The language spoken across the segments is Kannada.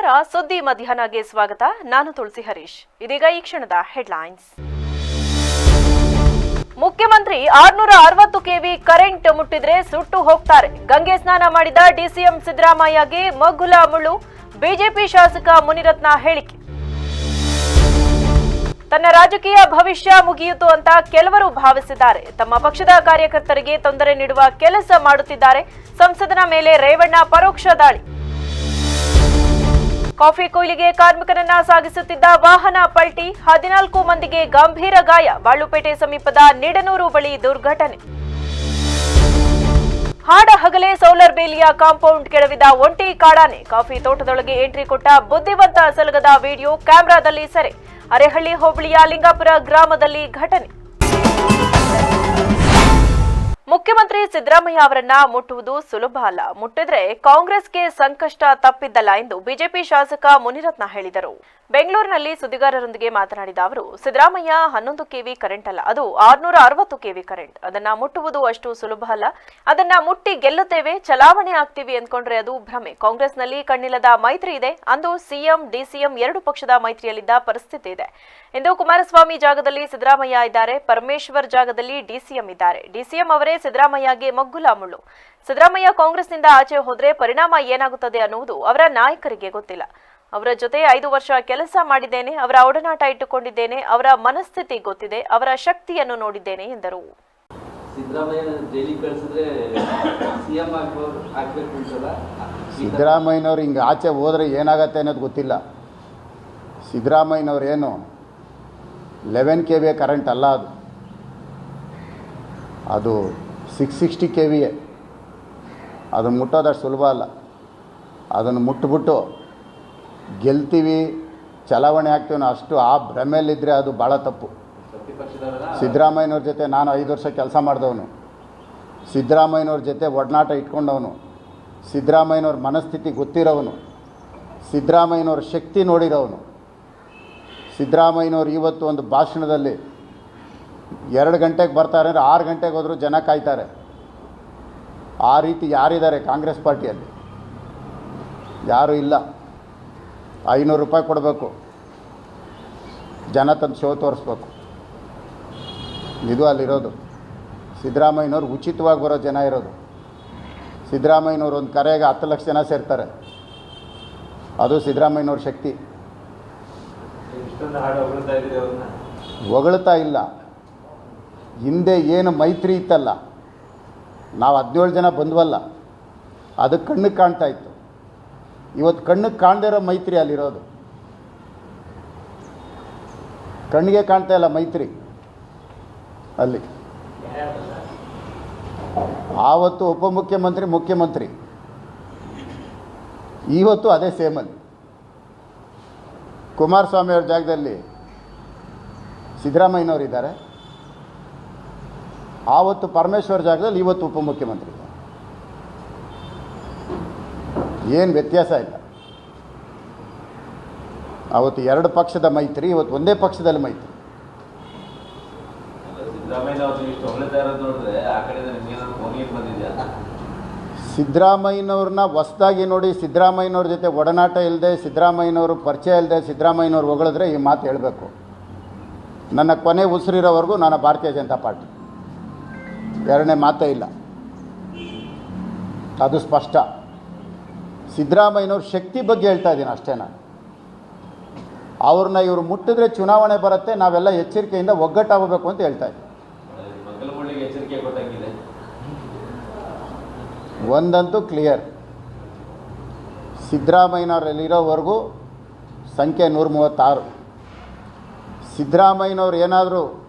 ನಮಸ್ಕಾರ. ಸುದ್ದಿ ಮಧ್ಯಾಹ್ನಗೆ ಸ್ವಾಗತ. ನಾನು ತುಳಸಿ ಹರೀಶ್. ಇದೀಗ ಈ ಕ್ಷಣದ ಹೆಡ್ಲೈನ್ಸ್. ಮುಖ್ಯಮಂತ್ರಿ ಆರ್ನೂರ ಅರವತ್ತು ಕೆವಿ ಕರೆಂಟ್ ಮುಟ್ಟಿದ್ರೆ ಸುಟ್ಟು ಹೋಗ್ತಾರೆ. ಗಂಗೆ ಸ್ನಾನ ಮಾಡಿದ ಡಿಸಿಎಂ ಸಿದ್ದರಾಮಯ್ಯಗೆ ಮಗ್ಗುಲ ಮುಳ್ಳು. ಬಿಜೆಪಿ ಶಾಸಕ ಮುನಿರತ್ನ ಹೇಳಿಕೆ. ತನ್ನ ರಾಜಕೀಯ ಭವಿಷ್ಯ ಮುಗಿಯಿತು ಅಂತ ಕೆಲವರು ಭಾವಿಸಿದ್ದಾರೆ. ತಮ್ಮ ಪಕ್ಷದ ಕಾರ್ಯಕರ್ತರಿಗೆ ತೊಂದರೆ ನೀಡುವ ಕೆಲಸ ಮಾಡುತ್ತಿದ್ದಾರೆ. ಸಂಸದನ ಮೇಲೆ ರೇವಣ್ಣ ಪರೋಕ್ಷ ದಾಳಿ. ಕಾಫಿ ಕೊಯ್ಲಿಗೆ ಕಾರ್ಮಿಕರನ್ನ ಸಾಗಿಸುತ್ತಿದ್ದ ವಾಹನ ಪಲ್ಟಿ ಹದಿನಾಲ್ಕು ಮಂದಿಗೆ ಗಂಭೀರ ಗಾಯ. ಬಾಳುಪೇಟೆ ಸಮೀಪದ ನಿಡನೂರು ಬಳಿ ದುರ್ಘಟನೆ. ಹಾಡ ಹಗಲೇ ಸೋಲರ್ ಬೇಲಿಯ ಕಾಂಪೌಂಡ್ ಕೆಳವಿದ ಒಂಟಿ ಕಾಡಾನೆ. ಕಾಫಿ ತೋಟದೊಳಗೆ ಎಂಟ್ರಿ ಕೊಟ್ಟ ಬುದ್ಧಿವಂತ ಸಲಗದ ವಿಡಿಯೋ ಕ್ಯಾಮೆರಾದಲ್ಲಿ ಸೆರೆ. ಅರೆಹಳ್ಳಿ ಹೋಬಳಿಯ ಲಿಂಗಾಪುರ ಗ್ರಾಮದಲ್ಲಿ ಘಟನೆ. ಮುಖ್ಯಮಂತ್ರಿ ಸಿದ್ದರಾಮಯ್ಯ ಅವರನ್ನ ಮುಟ್ಟುವುದು ಸುಲಭ ಅಲ್ಲ. ಮುಟ್ಟಿದ್ರೆ ಕಾಂಗ್ರೆಸ್ಗೆ ಸಂಕಷ್ಟ ತಪ್ಪಿದ್ದಲ್ಲ ಎಂದು ಬಿಜೆಪಿ ಶಾಸಕ ಮುನಿರತ್ನ ಹೇಳಿದರು. ಬೆಂಗಳೂರಿನಲ್ಲಿ ಸುದ್ದಿಗಾರರೊಂದಿಗೆ ಮಾತನಾಡಿದ ಅವರು, ಸಿದ್ದರಾಮಯ್ಯ ಹನ್ನೊಂದು ಕೆವಿ ಕರೆಂಟ್ ಅಲ್ಲ, ಅದು ಆರ್ನೂರ ಅರವತ್ತು ಕೆವಿ ಕರೆಂಟ್. ಅದನ್ನ ಮುಟ್ಟುವುದು ಅಷ್ಟು ಸುಲಭ ಅಲ್ಲ. ಅದನ್ನ ಮುಟ್ಟಿ ಗೆಲ್ಲುತ್ತೇವೆ, ಚಲಾವಣೆ ಆಗ್ತೀವಿ ಅಂದ್ಕೊಂಡ್ರೆ ಅದು ಭ್ರಮೆ. ಕಾಂಗ್ರೆಸ್ನಲ್ಲಿ ಕಣ್ಣಿಲ್ಲದ ಮೈತ್ರಿ ಇದೆ, ಅಂದು ಸಿಎಂ, ಡಿಸಿಎಂ ಎರಡು ಪಕ್ಷದ ಮೈತ್ರಿಯಲ್ಲಿದ್ದ ಪರಿಸ್ಥಿತಿ ಇದೆ. ಇಂದು ಕುಮಾರಸ್ವಾಮಿ ಜಾಗದಲ್ಲಿ ಸಿದ್ದರಾಮಯ್ಯ ಇದ್ದಾರೆ, ಪರಮೇಶ್ವರ್ ಜಾಗದಲ್ಲಿ ಡಿಸಿಎಂ ಇದ್ದಾರೆ. ಡಿಸಿಎಂ ಅವರೇ ಸಿದ್ದರಾಮಯ್ಯಗೆ ಮಗ್ಗುಲ ಮುಳ್ಳು. ಸಿದ್ದರಾಮಯ್ಯ ಕಾಂಗ್ರೆಸ್ನಿಂದ ಆಚೆ ಹೋದ್ರೆ ಪರಿಣಾಮ ಏನಾಗುತ್ತದೆ ಅನ್ನುವುದು ಅವರ ನಾಯಕರಿಗೆ ಗೊತ್ತಿಲ್ಲ. ಅವರ ಜೊತೆ ಐದು ವರ್ಷ ಕೆಲಸ ಮಾಡಿದ್ದೇನೆ ಅವರ ಒಡನಾಟ ಇಟ್ಟುಕೊಂಡಿದ್ದೇನೆ ಅವರ ಮನಸ್ಥಿತಿ ಗೊತ್ತಿದೆ ಅವರ ಶಕ್ತಿಯನ್ನು ನೋಡಿದ್ದೇನೆ ಎಂದರು. ಸಿದ್ದರಾಮಯ್ಯನವ್ರು ಹಿಂಗೆ ಆಚೆ ಹೋದರೆ ಏನಾಗತ್ತೆ ಅನ್ನೋದು ಗೊತ್ತಿಲ್ಲ. ಸಿದ್ದರಾಮಯ್ಯನವ್ರು ಏನು ಲೆವೆನ್ ಕೆ ವಿಯ ಕರೆಂಟ್ ಅಲ್ಲ ಅದು. ಅದು ಸಿಕ್ಸ್ ಸಿಕ್ಸ್ಟಿ ಕೆ ವಿ ಅದನ್ನು ಮುಟ್ಟೋದಷ್ಟು ಸುಲಭ ಅಲ್ಲ. ಅದನ್ನು ಮುಟ್ಬಿಟ್ಟು ಗೆಲ್ತೀವಿ, ಚಲಾವಣೆ ಆಗ್ತೀವಿ ಅಷ್ಟು ಆ ಭ್ರಮೆಯಲ್ಲಿದ್ದರೆ ಅದು ಭಾಳ ತಪ್ಪು. ಸಿದ್ದರಾಮಯ್ಯನವ್ರ ಜೊತೆ ನಾನು ಐದು ವರ್ಷ ಕೆಲಸ ಮಾಡಿದವನು. ಸಿದ್ದರಾಮಯ್ಯನವ್ರ ಜೊತೆ ಒಡನಾಟ ಇಟ್ಕೊಂಡವನು. ಸಿದ್ದರಾಮಯ್ಯನವ್ರ ಮನಸ್ಥಿತಿ ಗೊತ್ತಿರೋವನು. ಸಿದ್ದರಾಮಯ್ಯನವ್ರ ಶಕ್ತಿ ನೋಡಿರೋವನು. ಸಿದ್ದರಾಮಯ್ಯನವ್ರು ಇವತ್ತು ಒಂದು ಭಾಷಣದಲ್ಲಿ ಎರಡು ಗಂಟೆಗೆ ಬರ್ತಾರೆ ಅಂದರೆ ಆರು ಗಂಟೆಗೆ ಹೋದರೂ ಜನ ಕಾಯ್ತಾರೆ. ಆ ರೀತಿ ಯಾರಿದ್ದಾರೆ ಕಾಂಗ್ರೆಸ್ ಪಾರ್ಟಿಯಲ್ಲಿ? ಯಾರೂ ಇಲ್ಲ. ಐನೂರು ರೂಪಾಯಿ ಕೊಡಬೇಕು. ಜನ ತಂದು ಶೋ ತೋರಿಸ್ಬೇಕು. ಇದು ಅಲ್ಲಿರೋದು. ಸಿದ್ದರಾಮಯ್ಯನವ್ರು ಉಚಿತವಾಗಿ ಬರೋ ಜನ ಇರೋದು. ಸಿದ್ದರಾಮಯ್ಯನವ್ರು ಒಂದು ಕರೆಗೆ ಹತ್ತು ಲಕ್ಷ ಜನ ಸೇರ್ತಾರೆ. ಅದು ಸಿದ್ದರಾಮಯ್ಯನವ್ರ ಶಕ್ತಿ. ಹೊಗಳ್ತಾ ಇಲ್ಲ. ಹಿಂದೆ ಏನು ಮೈತ್ರಿ ಇತ್ತಲ್ಲ, ನಾವು ಹದಿನೇಳು ಜನ ಬಂದ್ವಲ್ಲ, ಅದು ಕಣ್ಣಿಗೆ ಕಾಣ್ತಾ ಇತ್ತು. ಇವತ್ತು ಕಣ್ಣಿಗೆ ಕಾಣದೇ ಇರೋ ಮೈತ್ರಿ ಅಲ್ಲಿರೋದು. ಕಣ್ಣಿಗೆ ಕಾಣ್ತಾ ಇಲ್ಲ ಮೈತ್ರಿ ಅಲ್ಲಿ. ಆವತ್ತು ಉಪಮುಖ್ಯಮಂತ್ರಿ, ಮುಖ್ಯಮಂತ್ರಿ. ಇವತ್ತು ಅದೇ ಸೇಮಲ್ಲಿ ಕುಮಾರಸ್ವಾಮಿ ಅವ್ರ ಜಾಗದಲ್ಲಿ ಸಿದ್ದರಾಮಯ್ಯನವರು ಇದ್ದಾರೆ. ಆವತ್ತು ಪರಮೇಶ್ವರ್ ಜಾಗದಲ್ಲಿ ಇವತ್ತು ಉಪಮುಖ್ಯಮಂತ್ರಿ. ಏನು ವ್ಯತ್ಯಾಸ ಇಲ್ಲ. ಅವತ್ತು ಎರಡು ಪಕ್ಷದ ಮೈತ್ರಿ ಇವತ್ತು ಒಂದೇ ಪಕ್ಷದಲ್ಲಿ ಮೈತ್ರಿ. ಸಿದ್ದರಾಮಯ್ಯನವ್ರನ್ನ ಹೊಸ್ದಾಗಿ ನೋಡಿ ಸಿದ್ದರಾಮಯ್ಯನವ್ರ ಜೊತೆ ಒಡನಾಟ ಇಲ್ಲದೆ ಸಿದ್ದರಾಮಯ್ಯನವರು ಪರಿಚಯ ಇಲ್ಲದೆ ಸಿದ್ದರಾಮಯ್ಯನವ್ರು ಹೊಗಳಿದ್ರೆ ಈ ಮಾತು ಹೇಳಬೇಕು. ನನ್ನ ಕೊನೆ ಉಸಿರಿರೋವರೆಗೂ ನಾನು ಭಾರತೀಯ ಜನತಾ ಪಾರ್ಟಿ. ಎರಡನೇ ಮಾತೇ ಇಲ್ಲ. ಅದು ಸ್ಪಷ್ಟ. ಸಿದ್ದರಾಮಯ್ಯನವ್ರ ಶಕ್ತಿ ಬಗ್ಗೆ ಹೇಳ್ತಾ ಇದ್ದೀನಿ ಅಷ್ಟೇ ನಾನು. ಅವ್ರನ್ನ ಇವರು ಮುಟ್ಟಿದ್ರೆ ಚುನಾವಣೆ ಬರುತ್ತೆ ನಾವೆಲ್ಲ ಎಚ್ಚರಿಕೆಯಿಂದ ಒಗ್ಗಟ್ಟಾಗಬೇಕು ಅಂತ ಹೇಳ್ತಾ ಇದ್ದೀನಿ. ಒಂದಂತೂ ಕ್ಲಿಯರ್. ಸಿದ್ದರಾಮಯ್ಯನವ್ರಲ್ಲಿರೋವರೆಗೂ ಸಂಖ್ಯೆ ನೂರ ಮೂವತ್ತಾರು ಸಿದ್ದರಾಮಯ್ಯನವ್ರು ಏನಾದರೂ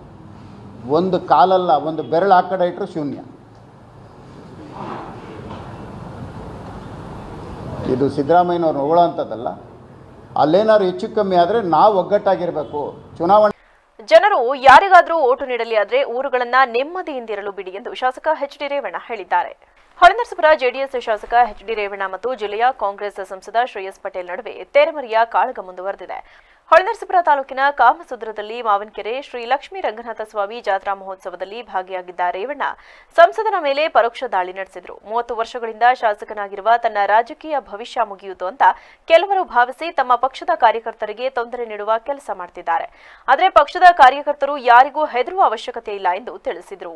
ಒಂದು ಕಾಲಲ್ಲ, ಒಂದು ಬೆರಳು ಆ ಕಡೆ ಇಟ್ಟರು ಶೂನ್ಯ. ಇದು ಸಿದ್ದರಾಮಯ್ಯನವ್ರು ಹೊಗಳಂಥದ್ದಲ್ಲ ಅಲ್ಲೇನಾದ್ರು ಹೆಚ್ಚು ಕಮ್ಮಿ ಆದರೆ ನಾವು ಒಗ್ಗಟ್ಟಾಗಿರಬೇಕು. ಚುನಾವಣೆ ಜನರು ಯಾರಿಗಾದ್ರೂ ಓಟು ನೀಡಲಿ ಆದ್ರೆ ಊರುಗಳನ್ನ ನೆಮ್ಮದಿಯಿಂದಿರಲು ಬಿಡಿ ಎಂದು ಶಾಸಕ ಎಚ್ ಡಿ ರೇವಣ್ಣ ಹೇಳಿದ್ದಾರೆ. ಹೊಳೆನರಸಪುರ ಜೆಡಿಎಸ್ ಶಾಸಕ ಎಚ್ ಡಿ ರೇವಣ್ಣ ಮತ್ತು ಜಿಲ್ಲೆಯ ಕಾಂಗ್ರೆಸ್ ಸಂಸದ ಶ್ರೇಯಸ್ ಪಟೇಲ್ ನಡುವೆ ತೆರೆಮರೆಯ ಕಾಳಗ ಮುಂದುವರೆದಿದೆ. ಹೊಳೆನರಸೀಪುರ ತಾಲೂಕಿನ ಕಾಮಸುದ್ರದಲ್ಲಿ ಮಾವನ್ಕೆರೆ ಶ್ರೀ ಲಕ್ಷ್ಮೀ ರಂಗನಾಥ ಸ್ವಾಮಿ ಜಾತ್ರಾ ಮಹೋತ್ಸವದಲ್ಲಿ ಭಾಗಿಯಾಗಿದ್ದ ರೇವಣ್ಣ ಸಂಸದನ ಮೇಲೆ ಪರೋಕ್ಷ ದಾಳಿ ನಡೆಸಿದರು. ಮೂವತ್ತು ವರ್ಷಗಳಿಂದ ಶಾಸಕನಾಗಿರುವ ತನ್ನ ರಾಜಕೀಯ ಭವಿಷ್ಯ ಮುಗಿಯಿತು ಅಂತ ಕೆಲವರು ಭಾವಿಸಿ ತಮ್ಮ ಪಕ್ಷದ ಕಾರ್ಯಕರ್ತರಿಗೆ ತೊಂದರೆ ನೀಡುವ ಕೆಲಸ ಮಾಡ್ತಿದ್ದಾರೆ. ಆದರೆ ಪಕ್ಷದ ಕಾರ್ಯಕರ್ತರು ಯಾರಿಗೂ ಹೆದರುವ ಅವಶ್ಯಕತೆ ಇಲ್ಲ ಎಂದು ತಿಳಿಸಿದರು.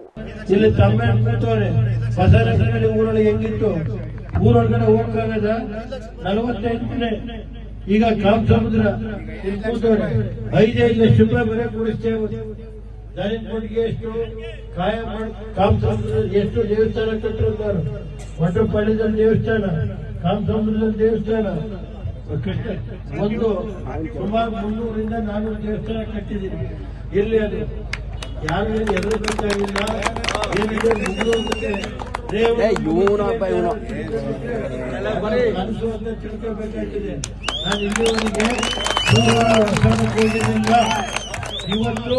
ಈಗ ಕಾಮ್ ಸಮುದ್ರ ಐದೈದು ಲಕ್ಷ ರೂಪಾಯಿ ಬರೀ ಕೊಡಿಸ್ತೇವೆ ಎಷ್ಟು ಕಾಯ ಕಾಮ ಸಮುದ್ರ ಎಷ್ಟು ದೇವಸ್ಥಾನ ಕಟ್ಟಿರ್ತಾರೆ ಒಟ್ಟಪಾಳ್ಯದಲ್ಲಿ ದೇವಸ್ಥಾನ ಕಾಮ್ ಸಮುದ್ರದಲ್ಲಿ ದೇವಸ್ಥಾನ. ಒಂದು ಸುಮಾರು ಮುನ್ನೂರಿಂದ ನಾನೂರು ದೇವಸ್ಥಾನ ಕಟ್ಟಿದ್ದೀನಿ. ಇಲ್ಲಿ ಅದು ಯಾರು ಎದುರಬೇಕಾಗಿಲ್ಲ ಏನಿದೆ ಮುಗಿದೋಗುತ್ತೆ ಕನಸು ಅಂತ ತಿಳ್ಕೋಬೇಕಾಗಿದೆ ನಾನು ಇಲ್ಲಿವರೆಗೆ ಇವತ್ತು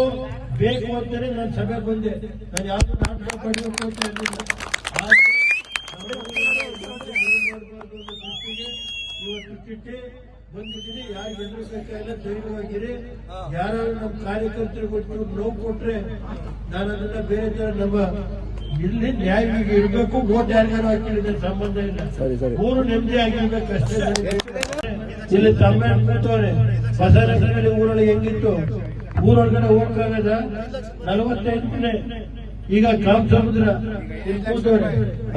ಬೇಕು ಅಂತಾನೆ ನಾನು ಸಭೆ ಬಂದೆ ನಾನು ಯಾವ್ದು ನಾಟಕ ಪಡೆಯಬೇಕು ಅಂತ ಹೇಳಿಲ್ಲ ಇವತ್ತು ಬಂದಿದ್ದೀನಿ ಯಾರು ಎದುರಿಸಕ್ಕಾಗಿಲ್ಲ ಧೈರ್ಯವಾಗಿರಿ ಯಾರು ನಮ್ಮ ಕಾರ್ಯಕರ್ತರಿಗೆ ಕೊಟ್ಟು ನೋವು ಕೊಟ್ರೆ ನಾನು ಅದನ್ನ ಬೇರೆ ತರ ನಮ್ಮ ಇಲ್ಲಿ ನ್ಯಾಯವಾಗಿ ಇರಬೇಕು ಓಟ್ ಯಾರಿಗಾರು ಹಾಕಿದ್ರೆ ಸಂಬಂಧ ಇಲ್ಲ. ಊರು ನೆಮ್ಮದಿ ಆಗಿರ್ಬೇಕು ಅಷ್ಟೇ. ಇಲ್ಲಿ ತಮ್ಮ ಕೂತವ್ರೆ ಬಸವನಗರದಲ್ಲಿ ಊರೊಳಗೆ ಹೆಂಗಿತ್ತು? ಊರೊಳಗಡೆ ಹೋಗಕ್ಕಾಗದ? ನಲವತ್ತೈದನೇ ಈಗ ಕಾಮ್ ಸಮುದ್ರ ಇಲ್ಲಿ ಕೂತವ್ರೆ.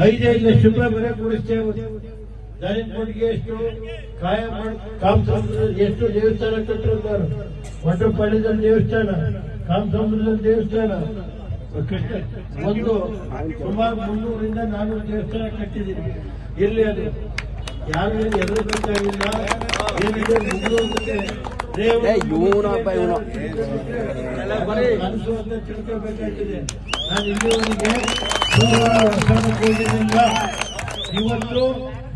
ಐದೈದು ಲಕ್ಷ ರೂಪಾಯಿ ಬರೀ ಕೊಡಿಸ್ತೇವೆ ದಲಿತ ಎಷ್ಟು? ಕಾಯ ಕಾಮ್ ಸಮುದ್ರ ಎಷ್ಟು ದೇವಸ್ಥಾನ ಕಟ್ಟಿರ್ತಾರೆ ಒಟ್ಟಪಾಳ್ಯದಲ್ಲಿ ದೇವಸ್ಥಾನ ಕಾಮ್ ಸಮುದ್ರದಲ್ಲಿ ದೇವಸ್ಥಾನ. ಒಂದು ಸುಮಾರು ಮುನ್ನೂರಿಂದ ನಾನೂರು ದೇವಸ್ಥಾನ ಕಟ್ಟಿದ್ದೀನಿ. ಎಲ್ಲಿ ಅದು? ಯಾರು ಎದುರಬೇಕಾಗಿಲ್ಲ ಏನಿದೆ? ಮುಗಿದೋಗುತ್ತೆ ಅಂತ ತಿಳ್ಕೋಬೇಕಾಗಿದೆ. ನಾನು ಇಲ್ಲಿವರೆಗೆ ಇವತ್ತು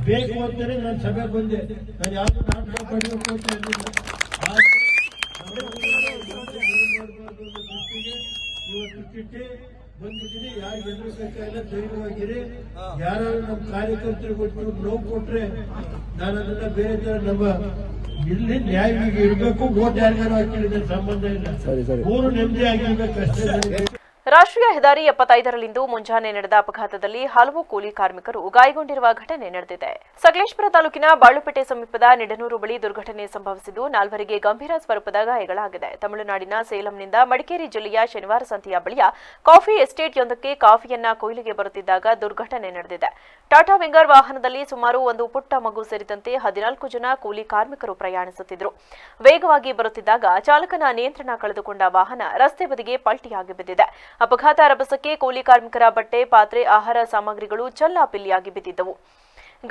ಬೇಕು ಅಂತಾನೆ ನಾನು ಸಭೆ ಬಂದೆ. ನಾನು ಯಾವ್ದು ನಾಟಕ ಪಡೆಯಬೇಕು ಅಂತ ಇರಲಿಲ್ಲ ಇವತ್ತು ಚಿಟ್ಟಿ ಬಂದಿದ್ದೀನಿ ಯಾರು ಎದುರಿಸಕ್ಕಾಗಿಲ್ಲ ಧೈರ್ಯವಾಗಿರಿ. ಯಾರು ನಮ್ಮ ಕಾರ್ಯಕರ್ತರಿಗೆ ಕೊಟ್ಟು ನೋವು ಕೊಟ್ರೆ ನಾನು ಅದನ್ನ ಬೇರೆ ತರ ನಮ್ಮ ಇಲ್ಲಿ ನ್ಯಾಯವಾಗಿ ಇರಬೇಕು ಓಟ್ ಯಾರಿಗಾರು ಹಾಕಿದ್ರೆ ಸಂಬಂಧ ಇಲ್ಲ. ಮೂರು ನೆಮ್ಮದಿ ಆಗಿರ್ಬೇಕು ಅಷ್ಟೇ. ರಾಷ್ಟ್ರೀಯ ಹೆದ್ದಾರಿ ಎಪ್ಪತ್ತೈದರಲ್ಲಿಂದು ಮುಂಜಾನೆ ನಡೆದ ಅಪಘಾತದಲ್ಲಿ ಹಲವು ಕೂಲಿ ಕಾರ್ಮಿಕರು ಗಾಯಗೊಂಡಿರುವ ಘಟನೆ ನಡೆದಿದೆ. ಸಕಲೇಶ್ಪುರ ತಾಲೂಕಿನ ಬಾಳುಪೇಟೆ ಸಮೀಪದ ನಿಡನೂರು ಬಳಿ ದುರ್ಘಟನೆ ಸಂಭವಿಸಿದ್ದು ನಾಲ್ವರಿಗೆ ಗಂಭೀರ ಸ್ವರೂಪದ ಗಾಯಗಳಾಗಿದೆ. ತಮಿಳುನಾಡಿನ ಸೇಲಂನಿಂದ ಮಡಿಕೇರಿ ಜಿಲ್ಲೆಯ ಶನಿವಾರ ಸಂತೆಯ ಬಳಿಯ ಕಾಫಿ ಎಸ್ಟೇಟ್ಯೊಂದಕ್ಕೆ ಕಾಫಿಯನ್ನ ಕೊಯ್ಲಿಗೆ ಬರುತ್ತಿದ್ದಾಗ ದುರ್ಘಟನೆ ನಡೆದಿದೆ. ಟಾಟಾ ವಿಂಗರ್ ವಾಹನದಲ್ಲಿ ಸುಮಾರು ಒಂದು ಪುಟ್ಟ ಮಗು ಸೇರಿದಂತೆ ಹದಿನಾಲ್ಕು ಜನ ಕೂಲಿ ಕಾರ್ಮಿಕರು ಪ್ರಯಾಣಿಸುತ್ತಿದ್ದರು. ವೇಗವಾಗಿ ಬರುತ್ತಿದ್ದಾಗ ಚಾಲಕನ ನಿಯಂತ್ರಣ ಕಳೆದುಕೊಂಡ ವಾಹನ ರಸ್ತೆ ಬದಿಗೆ ಪಲ್ಟಿಯಾಗಿ ಬಿದ್ದಿದೆ. ಅಪಘಾತ ರಭಸಕ್ಕೆ ಕೂಲಿ ಕಾರ್ಮಿಕರ ಬಟ್ಟೆ, ಪಾತ್ರೆ, ಆಹಾರ ಸಾಮಗ್ರಿಗಳು ಚಲ್ಲಾಪಿಲ್ಲಿಯಾಗಿ ಬಿದ್ದಿದ್ದವು.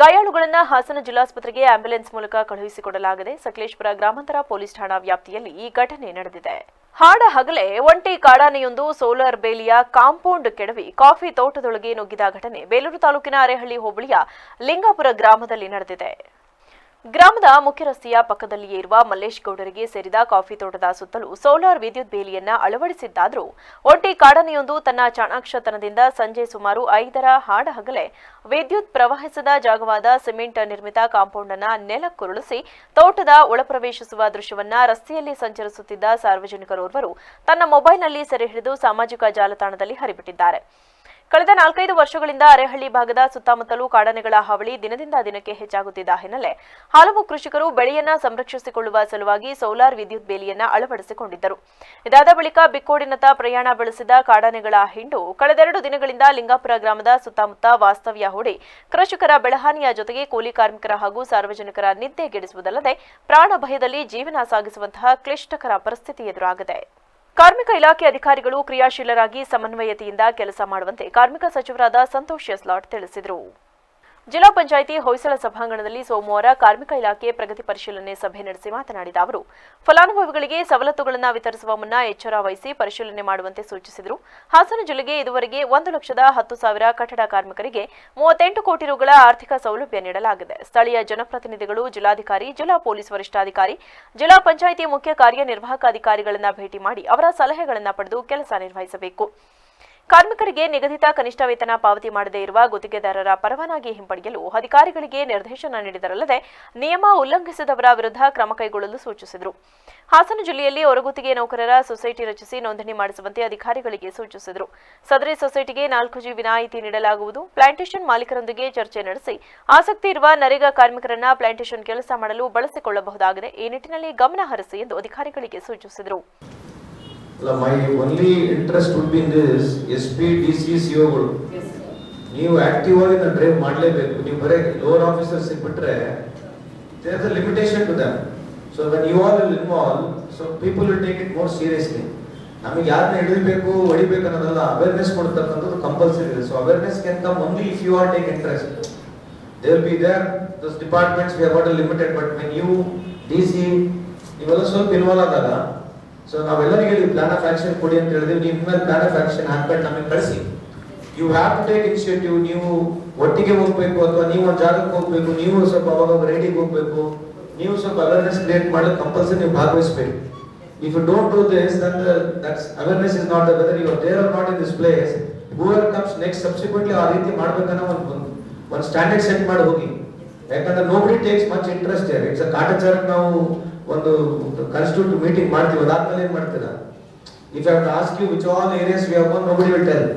ಗಾಯಾಳುಗಳನ್ನು ಹಾಸನ ಜಿಲ್ಲಾಸ್ಪತ್ರೆಗೆ ಆಂಬ್ಯುಲೆನ್ಸ್ ಮೂಲಕ ಕಳುಹಿಸಿಕೊಡಲಾಗಿದೆ. ಸಕಲೇಶ್ಪುರ ಗ್ರಾಮಾಂತರ ಪೊಲೀಸ್ ಠಾಣಾ ವ್ಯಾಪ್ತಿಯಲ್ಲಿ ಈ ಘಟನೆ ನಡೆದಿದೆ. ಹಾಡ ಹಗಲೇ ಒಂಟಿ ಕಾಡಾನೆಯೊಂದು ಸೋಲಾರ್ ಬೇಲಿಯ ಕಾಂಪೌಂಡ್ ಕೆಡವಿ ಕಾಫಿ ತೋಟದೊಳಗೆ ನುಗ್ಗಿದ ಘಟನೆ. ಬೇಲೂರು ತಾಲೂಕಿನ ಅರೆಹಳ್ಳಿ ಹೋಬಳಿಯ ಲಿಂಗಾಪುರ ಗ್ರಾಮದಲ್ಲಿ ನಡೆದಿದೆ. ಗ್ರಾಮದ ಮುಖ್ಯ ರಸ್ತೆಯ ಪಕ್ಕದಲ್ಲಿಯೇ ಇರುವ ಮಲ್ಲೇಶ್ ಗೌಡರಿಗೆ ಸೇರಿದ ಕಾಫಿ ತೋಟದ ಸುತ್ತಲೂ ಸೋಲಾರ್ ವಿದ್ಯುತ್ ಬೇಲಿಯನ್ನ ಅಳವಡಿಸಿದ್ದಾದರೂ ಒಂಟಿ ಕಾಡನೆಯೊಂದು ತನ್ನ ಚಾಣಾಕ್ಷತನದಿಂದ ಸಂಜೆ ಸುಮಾರು ಐದರ ಹಾಡ ಹಗಲೇ ವಿದ್ಯುತ್ ಪ್ರವಹಿಸದ ಜಾಗವಾದ ಸಿಮೆಂಟ್ ನಿರ್ಮಿತ ಕಾಂಪೌಂಡ್ ಅನ್ನ ನೆಲಕ್ಕುರುಳಿಸಿ ತೋಟದ ಒಳಪ್ರವೇಶಿಸುವ ದೃಶ್ಯವನ್ನ ರಸ್ತೆಯಲ್ಲಿ ಸಂಚರಿಸುತ್ತಿದ್ದ ಸಾರ್ವಜನಿಕರೋರ್ವರು ತನ್ನ ಮೊಬೈಲ್ನಲ್ಲಿ ಸೆರೆ ಹಿಡಿದು ಸಾಮಾಜಿಕ ಜಾಲತಾಣದಲ್ಲಿ ಹರಿಬಿಟ್ಟಿದ್ದಾರೆ. ಕಳೆದ ನಾಲ್ಕೈದು ವರ್ಷಗಳಿಂದ ಅರೆಹಳ್ಳಿ ಭಾಗದ ಸುತ್ತಮುತ್ತಲೂ ಕಾಡಾನೆಗಳ ಹಾವಳಿ ದಿನದಿಂದ ದಿನಕ್ಕೆ ಹೆಚ್ಚಾಗುತ್ತಿದ್ದ ಹಿನ್ನೆಲೆ ಹಲವು ಕೃಷಿಕರು ಬೆಳೆಯನ್ನ ಸಂರಕ್ಷಿಸಿಕೊಳ್ಳುವ ಸಲುವಾಗಿ ಸೋಲಾರ್ ವಿದ್ಯುತ್ ಬೇಲಿಯನ್ನ ಅಳವಡಿಸಿಕೊಂಡಿದ್ದರು. ಇದಾದ ಬಳಿಕ ಬಿಕ್ಕೋಡಿನತ್ತ ಪ್ರಯಾಣ ಬೆಳೆಸಿದ ಕಾಡಾನೆಗಳ ಹಿಂಡು ಕಳೆದೆರಡು ದಿನಗಳಿಂದ ಲಿಂಗಾಪುರ ಗ್ರಾಮದ ಸುತ್ತಮುತ್ತ ವಾಸ್ತವ್ಯ ಹೂಡಿ ಕೃಷಿಕರ ಬೆಳಹಾನಿಯ ಜೊತೆಗೆ ಕೂಲಿ ಕಾರ್ಮಿಕರ ಹಾಗೂ ಸಾರ್ವಜನಿಕರ ನಿದ್ದೆಗೆಡಿಸುವುದಲ್ಲದೆ ಪ್ರಾಣ ಭಯದಲ್ಲಿ ಜೀವನ ಸಾಗಿಸುವಂತಹ ಕ್ಲಿಷ್ಟಕರ ಪರಿಸ್ಥಿತಿ ಎದುರಾಗಿದೆ. ಕಾರ್ಮಿಕ ಇಲಾಖೆ ಅಧಿಕಾರಿಗಳು ಕ್ರಿಯಾಶೀಲರಾಗಿ ಸಮನ್ವಯತೆಯಿಂದ ಕೆಲಸ ಮಾಡುವಂತೆ ಕಾರ್ಮಿಕ ಸಚಿವರಾದ ಸಂತೋಷ್ ಯಸ್ಲಾಟ್ ತಿಳಿಸಿದರು. ಜಿಲ್ಲಾ ಪಂಚಾಯಿತಿ ಹೊಯ್ಸಳ ಸಭಾಂಗಣದಲ್ಲಿ ಸೋಮವಾರ ಕಾರ್ಮಿಕ ಇಲಾಖೆ ಪ್ರಗತಿ ಪರಿಶೀಲನೆ ಸಭೆ ನಡೆಸಿ ಮಾತನಾಡಿದ ಅವರು, ಫಲಾನುಭವಿಗಳಿಗೆ ಸವಲತ್ತುಗಳನ್ನು ವಿತರಿಸುವ ಮುನ್ನ ಎಚ್ಚರ ವಹಿಸಿ ಪರಿಶೀಲನೆ ಮಾಡುವಂತೆ ಸೂಚಿಸಿದರು. ಹಾಸನ ಜಿಲ್ಲೆಗೆ ಇದುವರೆಗೆ ಒಂದು ಲಕ್ಷದ ಹತ್ತು ಸಾವಿರ ಕಟ್ಟಡ ಕಾರ್ಮಿಕರಿಗೆ ಮೂವತ್ತೆಂಟು ಕೋಟಿ ರುಗಳ ಆರ್ಥಿಕ ಸೌಲಭ್ಯ ನೀಡಲಾಗಿದೆ. ಸ್ಥಳೀಯ ಜನಪ್ರತಿನಿಧಿಗಳು, ಜಿಲ್ಲಾಧಿಕಾರಿ, ಜಿಲ್ಲಾ ಪೊಲೀಸ್ ವರಿಷ್ಠಾಧಿಕಾರಿ, ಜಿಲ್ಲಾ ಪಂಚಾಯಿತಿ ಮುಖ್ಯ ಕಾರ್ಯನಿರ್ವಾಹಕ ಅಧಿಕಾರಿಗಳನ್ನು ಭೇಟಿ ಮಾಡಿ ಅವರ ಸಲಹೆಗಳನ್ನು ಪಡೆದು ಕೆಲಸ ನಿರ್ವಹಿಸಬೇಕು. ಕಾರ್ಮಿಕರಿಗೆ ನಿಗದಿತ ಕನಿಷ್ಠ ವೇತನ ಪಾವತಿ ಮಾಡದೇ ಇರುವ ಗುತ್ತಿಗೆದಾರರ ಪರವಾನಗಿ ಹಿಂಪಡೆಯಲು ಅಧಿಕಾರಿಗಳಿಗೆ ನಿರ್ದೇಶನ ನೀಡಿದರಲ್ಲದೆ ನಿಯಮ ಉಲ್ಲಂಘಿಸಿದವರ ವಿರುದ್ಧ ಕ್ರಮ ಕೈಗೊಳ್ಳಲು ಸೂಚಿಸಿದರು. ಹಾಸನ ಜಿಲ್ಲೆಯಲ್ಲಿ ಹೊರಗುತ್ತಿಗೆ ನೌಕರರ ಸೊಸೈಟಿ ರಚಿಸಿ ನೋಂದಣಿ ಮಾಡಿಸುವಂತೆ ಅಧಿಕಾರಿಗಳಿಗೆ ಸೂಚಿಸಿದರು. ಸದರಿ ಸೊಸೈಟಿಗೆ ನಾಲ್ಕು ಜಿ ವಿನಾಯಿತಿ ನೀಡಲಾಗುವುದು. ಪ್ಲಾಂಟೇಶನ್ ಮಾಲೀಕರೊಂದಿಗೆ ಚರ್ಚೆ ನಡೆಸಿ ಆಸಕ್ತಿ ಇರುವ ನರೇಗಾ ಕಾರ್ಮಿಕರನ್ನ ಪ್ಲಾಂಟೇಶನ್ ಕೆಲಸ ಮಾಡಲು ಬಳಸಿಕೊಳ್ಳಬಹುದಾಗಿದೆ. ಈ ನಿಟ್ಟಿನಲ್ಲಿ ಗಮನ ಹರಿಸಿ ಎಂದು ಅಧಿಕಾರಿಗಳಿಗೆ ಸೂಚಿಸಿದರು. ಅಲ್ಲ my only interest would been this S P D C C ಒಗಳು ನೀವು ಆಕ್ಟಿವ್ ಆಗಿ ನಾನು ಡ್ರೈವ್ ಮಾಡಲೇಬೇಕು. ನೀವು ಬರೀ ಲೋವರ್ ಆಫೀಸರ್ಸ್ ಬಿಟ್ರೆ there is a limitation to them so when you all will involve so people will take it more seriously ನಮಗೆ ಯಾರನ್ನ ಹಿಡಿಬೇಕು ಹೊಡಿಬೇಕು ಅನ್ನೋದಲ್ಲ ಅವೇರ್ನೆಸ್ ಕೊಡ್ತಕ್ಕಂಥದ್ದು ಕಂಪಲ್ಸರಿ ಇದೆ. So awareness can come only if you are take interest they will be there thus departments we have limited but when you D C ಇವೆಲ್ಲ ಸ್ವಲ್ಪ ಇನ್ವಾಲ್ವ್ ಆದಾಗ ಸೊ ನಾವೆಲ್ಲರಿಗೂ ಹೇಳಿ ಪ್ಲಾನ್ ಆಫ್ ಆಕ್ಷನ್ ಕೊಡಿ ಅಂತ ಹೇಳಿದ್ರೆ ನೀವು ಮೇಲೆ ಪ್ಲಾನ್ ಆಫ್ ಆಕ್ಷನ್ ಹಾಕ್ಬಿಟ್ಟು ನಮಗೆ ಕಳಿಸಿ. You have to take initiative ನೀವು ಒಟ್ಟಿಗೆ ಹೋಗ್ಬೇಕು ಅಥವಾ ನೀವು ಒಂದು ಜಾಗಕ್ಕೆ ಹೋಗ್ಬೇಕು, ನೀವು ಸ್ವಲ್ಪ ಅವಾಗ ರೈಡಿಗೆ ಹೋಗ್ಬೇಕು, ನೀವು ಸ್ವಲ್ಪ ಅವೇರ್ನೆಸ್ ಕ್ರಿಯೇಟ್ ಮಾಡಲು ಕಂಪಲ್ಸರಿ ನೀವು ಭಾಗವಹಿಸಬೇಕು. If you don't do this then that's awareness is not whether you are there are not in this place however comes next subsequently ಆ ರೀತಿ ಮಾಡ್ಬೇಕನ್ನೋ ಒಂದು ಒಂದು ಸ್ಟ್ಯಾಂಡರ್ಡ್ ಸೆಟ್ ಮಾಡಿ ಹೋಗಿ. ಯಾಕಂದ್ರೆ nobody takes much interest it's a ಕಾಟಾಚಾರಕ್ಕೆ ನಾವು ಒಂದು ಕಾನ್ಸ್ಟಿಟ್ಯೂಟ್ ಮೀಟಿಂಗ್ ಮಾಡ್ತೀವಿ. ಅದಾದ್ಮೇಲೆ ಏನ್ ಮಾಡ್ತೀರಾ? If I ask you which all areas we have go nobody will tell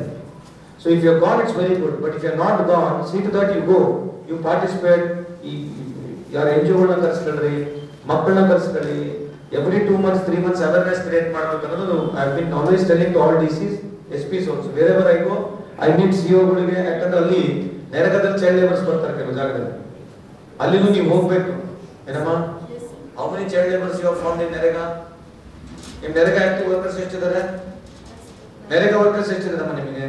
so if you gone it's very good but if you not gone see to that you go you participate ಈ ಯಾರ ಎನ್ ಜಿ ಒಗಳನ್ನ ಕರ್ಸ್ಕೊಳ್ರಿ ಮಕ್ಕಳನ್ನ ಕರೆಸ್ಕೊಳ್ಳಿ. Every two months three months awareness create ಮಾಡ್ಬೇಕು ಅನ್ನೋದು I been always telling to all DCs S P souls ಬೇರೆ ಬೇರೆ ಗೋ ಐ ಮೀಟ್ ಸಿ ಒಗಳಿಗೆ ಯಾಕಂದ್ರೆ ಅಲ್ಲಿ ನೆರಗದಲ್ಲಿ ಚೈಲ್ಡ್ ಲೇಬರ್ಸ್ ಬರ್ತಾರೆ ಕೆಲವು ಜಾಗದಲ್ಲಿ. ಅಲ್ಲಿನೂ ನೀವು ಹೋಗ್ಬೇಕು. ಏನಮ್ಮ? How many child labours you found in NREGA? ನಿಮ್ ನೆರೆಗಾ ಆಕ್ಟಿವ್ ವರ್ಕರ್ಸ್ ಎಷ್ಟಿದ್ದಾರೆ ನೆರೆಗಾ ವರ್ಕರ್ಸ್ ನಿಮಗೆ?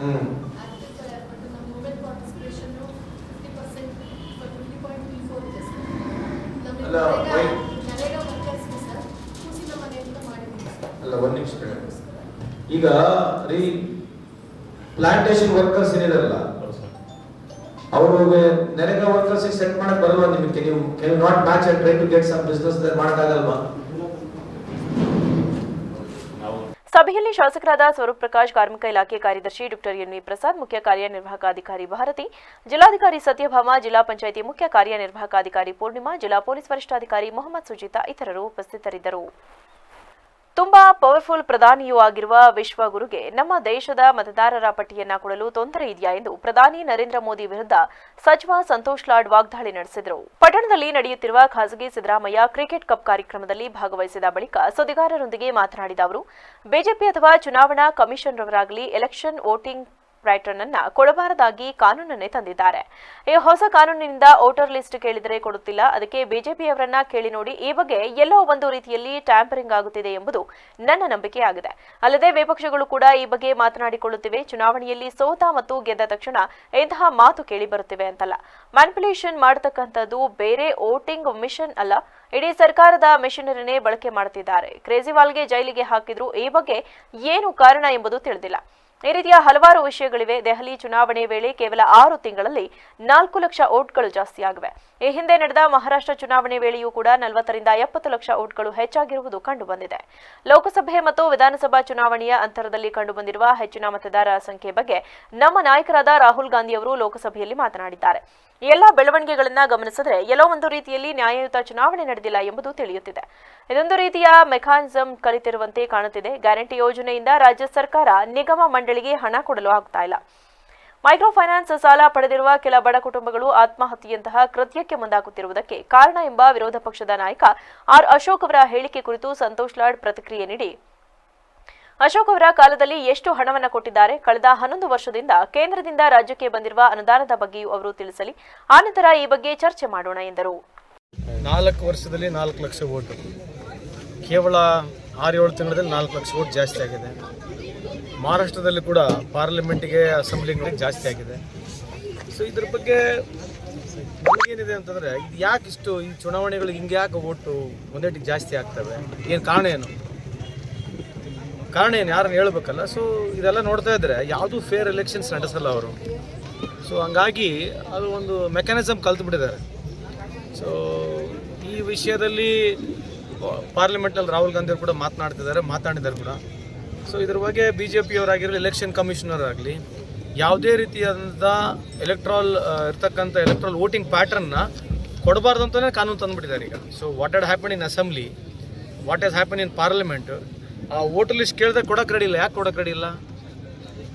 ಹ್ಮ್. ಬಟ್ ನಮ್ಮ ಇದೆ ಸರ್ ಅಲ್ಲ, ಸರ್ ಅಲ್ಲ ಒಂದು ನಿಮಿಷ. ಈಗ ರೀ ಪ್ಲಾಂಟೇಶನ್ ವರ್ಕರ್ಸ್ ಏನಿದಾರಲ್ಲ ಅವರು ಸೆಟ್ ಮಾಡಕ್ ಬರಲ್ವಾ ನಿಮಗೆ? ನೀವು can not match and try to get some business ಮಾಡಕ್ಕಾಗಲ್ವಾ? ಸಭೆಯಲ್ಲಿ ಶಾಸಕರಾದ ಸ್ವರೂಪ್ ಪ್ರಕಾಶ್ ಕಾರ್ಮಿಕ ಇಲಾಖೆ ಕಾರ್ಯದರ್ಶಿ ಡಾಕ್ಟರ್ ಎನ್ ವಿ ಪ್ರಸಾದ್, ಮುಖ್ಯ ಕಾರ್ಯನಿರ್ವಾಹಕ ಅಧಿಕಾರಿ ಭಾರತಿ, ಜಿಲ್ಲಾಧಿಕಾರಿ ಸತ್ಯಭಾಮ, ಜಿಲ್ಲಾ ಪಂಚಾಯಿತಿ ಮುಖ್ಯ ಕಾರ್ಯನಿರ್ವಾಹಕ ಅಧಿಕಾರಿ ಪೂರ್ಣಿಮಾ, ಜಿಲ್ಲಾ ಪೊಲೀಸ್ ವರಿಷ್ಠಾಧಿಕಾರಿ ಮೊಹಮ್ಮದ್ ಸುಜಿತಾ ಇತರರು ಉಪಸ್ಥಿತರಿದ್ದರು. ತುಂಬಾ ಪವರ್ಫುಲ್ ಪ್ರಧಾನಿಯೂ ಆಗಿರುವ ವಿಶ್ವಗುರುಗೆ ನಮ್ಮ ದೇಶದ ಮತದಾರರ ಪಟ್ಟಿಯನ್ನ ಕೊಡಲು ತೊಂದರೆ ಇದೆಯಾ ಎಂದು ಪ್ರಧಾನಿ ನರೇಂದ್ರ ಮೋದಿ ವಿರುದ್ಧ ಸಚಿವ ಸಂತೋಷ್ ಲಾಡ್ ವಾಗ್ದಾಳಿ ನಡೆಸಿದರು. ಪಟ್ಟಣದಲ್ಲಿ ನಡೆಯುತ್ತಿರುವ ಖಾಸಗಿ ಸಿದ್ದರಾಮಯ್ಯ ಕ್ರಿಕೆಟ್ ಕಪ್ ಕಾರ್ಯಕ್ರಮದಲ್ಲಿ ಭಾಗವಹಿಸಿದ ಬಳಿಕ ಸುದ್ದಿಗಾರರೊಂದಿಗೆ ಮಾತನಾಡಿದ ಅವರು, ಬಿಜೆಪಿ ಅಥವಾ ಚುನಾವಣಾ ಕಮಿಷನ್ ರವರಾಗಲಿ ಎಲೆಕ್ಷನ್ ವೋಟಿಂಗ್ ಪ್ಯಾಟರ್ನ್ ಅನ್ನ ಕೊಡಬಾರದಾಗಿ ಕಾನೂನನ್ನೇ ತಂದಿದ್ದಾರೆ. ಈ ಹೊಸ ಕಾನೂನಿನಿಂದ ವೋಟರ್ ಲಿಸ್ಟ್ ಕೇಳಿದರೆ ಕೊಡುತ್ತಿಲ್ಲ. ಅದಕ್ಕೆ ಬಿಜೆಪಿಯವರನ್ನ ಕೇಳಿ ನೋಡಿ ಈ ಬಗ್ಗೆ ಎಲ್ಲೋ ಒಂದು ರೀತಿಯಲ್ಲಿ ಟ್ಯಾಂಪರಿಂಗ್ ಆಗುತ್ತಿದೆ ಎಂಬುದು ನನ್ನ ನಂಬಿಕೆಯಾಗಿದೆ. ಅಲ್ಲದೆ ವಿಪಕ್ಷಗಳು ಕೂಡ ಈ ಬಗ್ಗೆ ಮಾತನಾಡಿಕೊಳ್ಳುತ್ತಿವೆ. ಚುನಾವಣೆಯಲ್ಲಿ ಸೋತ ಮತ್ತು ಗೆದ್ದ ತಕ್ಷಣ ಇಂತಹ ಮಾತು ಕೇಳಿ ಬರುತ್ತಿವೆ ಅಂತಲ್ಲ. ಮ್ಯಾನಿಪುಲೇಷನ್ ಮಾಡತಕ್ಕಂಥದ್ದು ಬೇರೆ ವೋಟಿಂಗ್ ಮಿಷನ್ ಅಲ್ಲ. ಇಡೀ ಸರ್ಕಾರದ ಮೆಷಿನರಿನೇ ಬಳಕೆ ಮಾಡುತ್ತಿದ್ದಾರೆ ಕೇಜ್ರಿವಾಲ್ಗೆ ಜೈಲಿಗೆ ಹಾಕಿದ್ರು. ಈ ಬಗ್ಗೆ ಏನು ಕಾರಣ ಎಂಬುದು ತಿಳಿದಿಲ್ಲ. ಈ ರೀತಿಯ ಹಲವಾರು ವಿಷಯಗಳಿವೆ. ದೆಹಲಿ ಚುನಾವಣೆ ವೇಳೆ ಕೇವಲ ಆರು ತಿಂಗಳಲ್ಲಿ ನಾಲ್ಕು ಲಕ್ಷ ಓಟ್ಗಳು ಜಾಸ್ತಿಯಾಗಿವೆ. ಈ ಹಿಂದೆ ನಡೆದ ಮಹಾರಾಷ್ಟ್ರ ಚುನಾವಣೆ ವೇಳೆಯೂ ಕೂಡ ನಲವತ್ತರಿಂದ ಎಪ್ಪತ್ತು ಲಕ್ಷ ಓಟ್ಗಳು ಹೆಚ್ಚಾಗಿರುವುದು ಕಂಡುಬಂದಿದೆ. ಲೋಕಸಭೆ ಮತ್ತು ವಿಧಾನಸಭಾ ಚುನಾವಣೆಯ ಅಂತರದಲ್ಲಿ ಕಂಡುಬಂದಿರುವ ಹೆಚ್ಚಿನ ಮತದಾರರ ಸಂಖ್ಯೆ ಬಗ್ಗೆ ನಮ್ಮ ನಾಯಕರಾದ ರಾಹುಲ್ ಗಾಂಧಿ ಅವರು ಲೋಕಸಭೆಯಲ್ಲಿ ಮಾತನಾಡಿದ್ದಾರೆ. ಎಲ್ಲ ಬೆಳವಣಿಗೆಗಳನ್ನ ಗಮನಿಸಿದ್ರೆ ಎಲ್ಲೋ ಒಂದು ರೀತಿಯಲ್ಲಿ ನ್ಯಾಯಯುತ ಚುನಾವಣೆ ನಡೆದಿಲ್ಲ ಎಂಬುದು ತಿಳಿಯುತ್ತಿದೆ. ಇದೊಂದು ರೀತಿಯ ಮೆಕಾನಿಸಂ ಕಲಿತಿರುವಂತೆ ಕಾಣುತ್ತಿದೆ. ಗ್ಯಾರಂಟಿ ಯೋಜನೆಯಿಂದ ರಾಜ್ಯ ಸರ್ಕಾರ ನಿಗಮ ಮಂಡಳಿಗೆ ಹಣ ಕೊಡಲು ಆಗ್ತಾ ಇಲ್ಲ. ಮೈಕ್ರೋ ಫೈನಾನ್ಸ್ ಸಾಲ ಪಡೆದಿರುವ ಕೆಲ ಬಡ ಕುಟುಂಬಗಳು ಆತ್ಮಹತ್ಯೆಯಂತಹ ಕೃತ್ಯಕ್ಕೆ ಮುಂದಾಗುತ್ತಿರುವುದಕ್ಕೆ ಕಾರಣ ಎಂಬ ವಿರೋಧ ಪಕ್ಷದ ನಾಯಕ ಆರ್ ಅಶೋಕ್ ಅವರ ಹೇಳಿಕೆ ಕುರಿತು ಸಂತೋಷ್ ಲಾಡ್ ಪ್ರತಿಕ್ರಿಯೆ ನೀಡಿ. ಅಶೋಕ್ ಅವರ ಕಾಲದಲ್ಲಿ ಎಷ್ಟು ಹಣವನ್ನು ಕೊಟ್ಟಿದ್ದಾರೆ? ಕಳೆದ ಹನ್ನೊಂದು ವರ್ಷದಿಂದ ಕೇಂದ್ರದಿಂದ ರಾಜ್ಯಕ್ಕೆ ಬಂದಿರುವ ಅನುದಾನದ ಬಗ್ಗೆಯೂ ಅವರು ತಿಳಿಸಲಿ. ಆನಂತರ ಈ ಬಗ್ಗೆ ಚರ್ಚೆ ಮಾಡೋಣ ಎಂದರು. ನಾಲ್ಕು ವರ್ಷದಲ್ಲಿ ನಾಲ್ಕು ಲಕ್ಷ ಓಟು ಕೇವಲ ಆರು ಏಳು ತಿಂಗಳಲ್ಲಿ ನಾಲ್ಕು ಲಕ್ಷ ಓಟ್ ಜಾಸ್ತಿ ಆಗಿದೆ. ಮಹಾರಾಷ್ಟ್ರದಲ್ಲಿ ಕೂಡ ಪಾರ್ಲಿಮೆಂಟಿಗೆ ಅಸೆಂಬ್ಲಿಗಳಿಗೆ ಜಾಸ್ತಿ ಆಗಿದೆ. ಸೊ ಇದ್ರ ಬಗ್ಗೆ ಏನಿದೆ ಅಂತಂದರೆ, ಇದು ಯಾಕೆ ಇಷ್ಟು ಈ ಚುನಾವಣೆಗಳಿಗೆ ಹಿಂಗೆ ಯಾಕೆ ಓಟು ಒಂದೇಟಿಗೆ ಜಾಸ್ತಿ ಆಗ್ತವೆ? ಏನು ಕಾರಣ ಏನು? ಕಾರಣ ಏನು? ಯಾರನ್ನು ಹೇಳ್ಬೇಕಲ್ಲ? ಸೊ ಇದೆಲ್ಲ ನೋಡ್ತಾ ಇದ್ದರೆ ಯಾವುದೂ ಫೇರ್ ಎಲೆಕ್ಷನ್ಸ್ ನಡೆಸಲ್ಲ ಅವರು. ಸೊ ಹಂಗಾಗಿ ಅದು ಒಂದು ಮೆಕ್ಯಾನಿಸಮ್ ಕಲ್ತು ಬಿಟ್ಟಿದ್ದಾರೆ ಸೊ ಈ ವಿಷಯದಲ್ಲಿ ಪಾರ್ಲಿಮೆಂಟಲ್ಲಿ ರಾಹುಲ್ ಗಾಂಧಿ ಕೂಡ ಮಾತನಾಡ್ತಿದ್ದಾರೆ, ಮಾತಾಡಿದ್ದಾರೆ ಕೂಡ. ಸೊ ಇದ್ರ ಬಗ್ಗೆ ಬಿ ಜೆ ಪಿಯವರಾಗಿರಲಿ ಎಲೆಕ್ಷನ್ ಕಮಿಷನರ್ ಆಗಲಿ, ಯಾವುದೇ ರೀತಿಯಾದಂಥ ಎಲೆಕ್ಟ್ರಾಲ್ ಇರ್ತಕ್ಕಂಥ ಎಲೆಕ್ಟ್ರಾಲ್ ವೋಟಿಂಗ್ ಪ್ಯಾಟರ್ನ್ನ ಕೊಡಬಾರ್ದು ಅಂತಲೇ ಕಾನೂನು ತಂದುಬಿಟ್ಟಿದ್ದಾರೆ ಈಗ. So what had happen in assembly what has happen in parliament ಆ ವೋಟ್ ಲಿಸ್ಟ್ ಕೇಳಿದ್ರೆ ಕೊಡೋಕೆ ರೆಡಿ ಇಲ್ಲ, ಯಾಕೆ ಕೊಡೋಕೆ ರೆಡಿ ಇಲ್ಲ?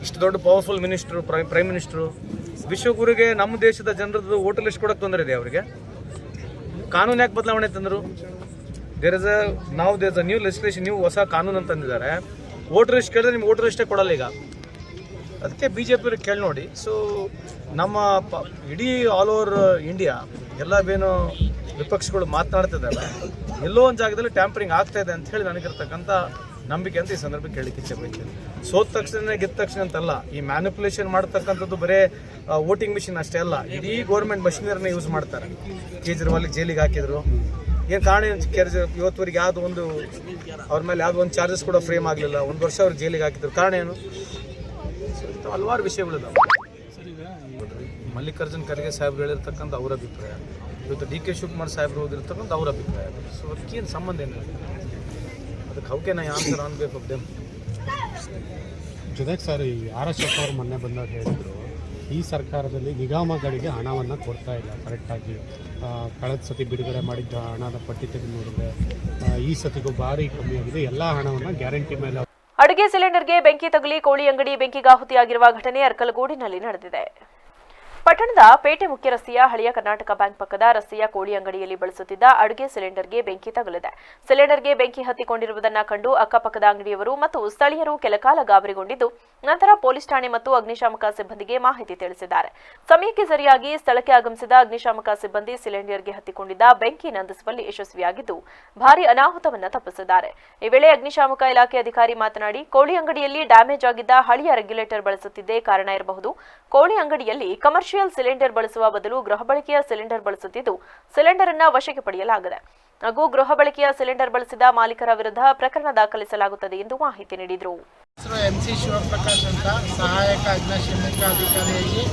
ಇಷ್ಟು ದೊಡ್ಡ powerful minister prime prime minister ವಿಶ್ವಗುರಿಗೆ ನಮ್ಮ ದೇಶದ ಜನರದ್ದು ವೋಟ್ ಲಿಸ್ಟ್ ಕೊಡೋಕೆ ತೊಂದರೆ ಇದೆ ಅವರಿಗೆ? ಕಾನೂನು ಯಾಕೆ ಬದಲಾವಣೆ ತಂದರು? ದೇರ್ ಇಸ್ ಅ ನಾವು there is a new legislation new ಹೊಸ ಕಾನೂನು ಅಂತ ತಂದಿದ್ದಾರೆ. ವೋಟರ್ ಎಷ್ಟು ಕೇಳಿದ್ರೆ ನಿಮ್ಗೆ ವೋಟರ್ ಇಷ್ಟೇ ಕೊಡಲ್ಲ ಈಗ. ಅದಕ್ಕೆ ಬಿ ಜೆ ಪಿಯವ್ರಿಗೆ ಕೇಳಿ ನೋಡಿ. ಸೊ ನಮ್ಮ ಪ, ಇಡೀ ಆಲ್ ಓವರ್ ಇಂಡಿಯಾ ಎಲ್ಲ ಏನು ವಿಪಕ್ಷಗಳು ಮಾತನಾಡ್ತಿದ್ದಾರೆ ಎಲ್ಲೋ ಒಂದು ಜಾಗದಲ್ಲಿ ಟ್ಯಾಂಪರಿಂಗ್ ಆಗ್ತಾ ಇದೆ ಅಂತ ಹೇಳಿ ನನಗಿರ್ತಕ್ಕಂಥ ನಂಬಿಕೆ ಅಂತ ಈ ಸಂದರ್ಭಕ್ಕೆ ಕೇಳಲಿಕ್ಕೆ ಇಚ್ಛೆ ಸೋತ ತಕ್ಷಣ ಗೆದ್ದ ತಕ್ಷಣ ಅಂತಲ್ಲ, ಈ ಮ್ಯಾನಿಪುಲೇಷನ್ ಮಾಡ್ತಕ್ಕಂಥದ್ದು ಬರೇ ವೋಟಿಂಗ್ ಮಿಷಿನ್ ಅಷ್ಟೇ ಅಲ್ಲ. ಇಡೀ ಗೌರ್ಮೆಂಟ್ ಮಷಿನರಿನ ಯೂಸ್ ಮಾಡ್ತಾರೆ. ಕೇಜ್ರಿವಾಲ್ಗೆ ಜೈಲಿಗೆ ಹಾಕಿದ್ರು. ಏನು ಕಾರಣ ಏನು ಕೇರ್ಜ್ ಇವತ್ತುವರೆಗೆ ಯಾವುದೋ ಒಂದು ಅವ್ರ ಮೇಲೆ ಯಾವುದೋ ಒಂದು ಚಾರ್ಜಸ್ ಕೂಡ ಫ್ರೇಮ್ ಆಗಲಿಲ್ಲ ಒಂದು ವರ್ಷ ಅವ್ರು ಜೈಲಿಗೆ ಹಾಕಿದ್ರು. ಕಾರಣ ಏನು? ಹಲವಾರು ವಿಷಯಗಳಿದಾವೆ ಮಲ್ಲಿಕಾರ್ಜುನ್ ಖರ್ಗೆ ಸಾಹೇಬ್ರು ಹೇಳಿರ್ತಕ್ಕಂಥ ಅವ್ರ ಅಭಿಪ್ರಾಯ. ಇವತ್ತು ಡಿ ಕೆ ಶಿವಕುಮಾರ್ ಸಾಹೇಬ್ರು ಓದಿರ್ತಕ್ಕಂಥ ಅವ್ರ ಅಭಿಪ್ರಾಯ. ಸೊ ಅದಕ್ಕೇನು ಸಂಬಂಧ ಏನು ಅದಕ್ಕೆ ಹೌ ನಾ I answer on back of them ಜೊತೆಗೆ ಸರ್ ಈ ಆರ್ ಎಸ್ ಎಫ್ ಅವರು ಮೊನ್ನೆ ಬಂದಾಗ ಹೇಳಿದ್ರು ಈ ಸರ್ಕಾರದಲ್ಲಿ ನಿಗಮಗಳಿಗೆ ಹಣವನ್ನು ಕೊಡ್ತಾ ಇಲ್ಲ ಕರೆಕ್ಟಾಗಿ ಕಳೆದ ಸತಿ ಬಿಡುಗಡೆ ಮಾಡಿದ್ದ ಹಣದ ಪಟ್ಟಿ ತೆಗೆದು ನೋಡಿದ್ರೆ ಈ ಸತಿಗೂ ಭಾರಿ ಕಮ್ಮಿ ಆಗಿದೆ. ಎಲ್ಲ ಹಣವನ್ನು ಗ್ಯಾರಂಟಿ ಮೇಲೆ ಅಡುಗೆ ಸಿಲಿಂಡರ್ಗೆ ಬೆಂಕಿ ತಗುಲಿ, ಕೋಳಿ ಅಂಗಡಿ ಬೆಂಕಿಗಾಹುತಿಯಾಗಿರುವ ಘಟನೆ ಅರ್ಕಲಗೂಡಿನಲ್ಲಿ ನಡೆದಿದೆ. ಪಟ್ಟಣದ ಪೇಟೆ ಮುಖ್ಯ ರಸ್ತೆಯ ಹಳೆಯ ಕರ್ನಾಟಕ ಬ್ಯಾಂಕ್ ಪಕ್ಕದ ರಸ್ತೆಯ ಕೋಳಿ ಅಂಗಡಿಯಲ್ಲಿ ಬಳಸುತ್ತಿದ್ದ ಅಡುಗೆ ಸಿಲಿಂಡರ್ಗೆ ಬೆಂಕಿ ತಗುಲಿದೆ. ಸಿಲಿಂಡರ್ಗೆ ಬೆಂಕಿ ಹತ್ತಿಕೊಂಡಿರುವುದನ್ನ ಕಂಡು ಅಕ್ಕಪಕ್ಕದ ಅಂಗಡಿಯವರು ಮತ್ತು ಸ್ಥಳೀಯರು ಕೆಲಕಾಲ ಗಾಬರಿಗೊಂಡಿದ್ದು, ನಂತರ ಪೊಲೀಸ್ ಠಾಣೆ ಮತ್ತು ಅಗ್ನಿಶಾಮಕ ಸಿಬ್ಬಂದಿಗೆ ಮಾಹಿತಿ ತಿಳಿಸಿದ್ದಾರೆ. ಸಮಯಕ್ಕೆ ಸರಿಯಾಗಿ ಸ್ಥಳಕ್ಕೆ ಆಗಮಿಸಿದ ಅಗ್ನಿಶಾಮಕ ಸಿಬ್ಬಂದಿ ಸಿಲಿಂಡರ್ಗೆ ಹತ್ತಿಕೊಂಡಿದ್ದ ಬೆಂಕಿ ನಂದಿಸುವಲ್ಲಿ ಯಶಸ್ವಿಯಾಗಿದ್ದು, ಭಾರಿ ಅನಾಹುತವನ್ನ ತಪ್ಪಿಸಿದ್ದಾರೆ. ಈ ವೇಳೆ ಅಗ್ನಿಶಾಮಕ ಇಲಾಖೆ ಅಧಿಕಾರಿ ಮಾತನಾಡಿ, ಕೋಳಿ ಅಂಗಡಿಯಲ್ಲಿ ಡ್ಯಾಮೇಜ್ ಆಗಿದ್ದ ಹಳೆಯ ರೆಗ್ಯುಲೇಟರ್ ಬಳಸುತ್ತಿದ್ದೇ ಕಾರಣ ಇರಬಹುದು. ಕೋಳಿ ಅಂಗಡಿಯಲ್ಲಿ ಕಮರ್ಷಿಯಲ್ ಸಿಲಿಂಡರ್ ಬಳಸುವ ಬದಲು ಗೃಹ ಬಳಕೆಯ ಸಿಲಿಂಡರ್ ಬಳಸುತ್ತಿದ್ದು ಸಿಲಿಂಡರ್ ಅನ್ನ ವಶಕ್ಕೆ ಪಡೆಯಲಾಗಿದೆ ಹಾಗೂ ಗೃಹ ಬಳಕೆಯ ಸಿಲಿಂಡರ್ ಬಳಸಿದ ಮಾಲೀಕರ ವಿರುದ್ಧ ಪ್ರಕರಣ ದಾಖಲಿಸಲಾಗುತ್ತದೆ ಎಂದು ಮಾಹಿತಿ ನೀಡಿದರು. ಎಂ ಸಿ ಶಿವಪ್ರಕಾಶ್ ಅಂತ ಸಹಾಯಕ ಅಧಿಕಾರಿಯಾಗಿ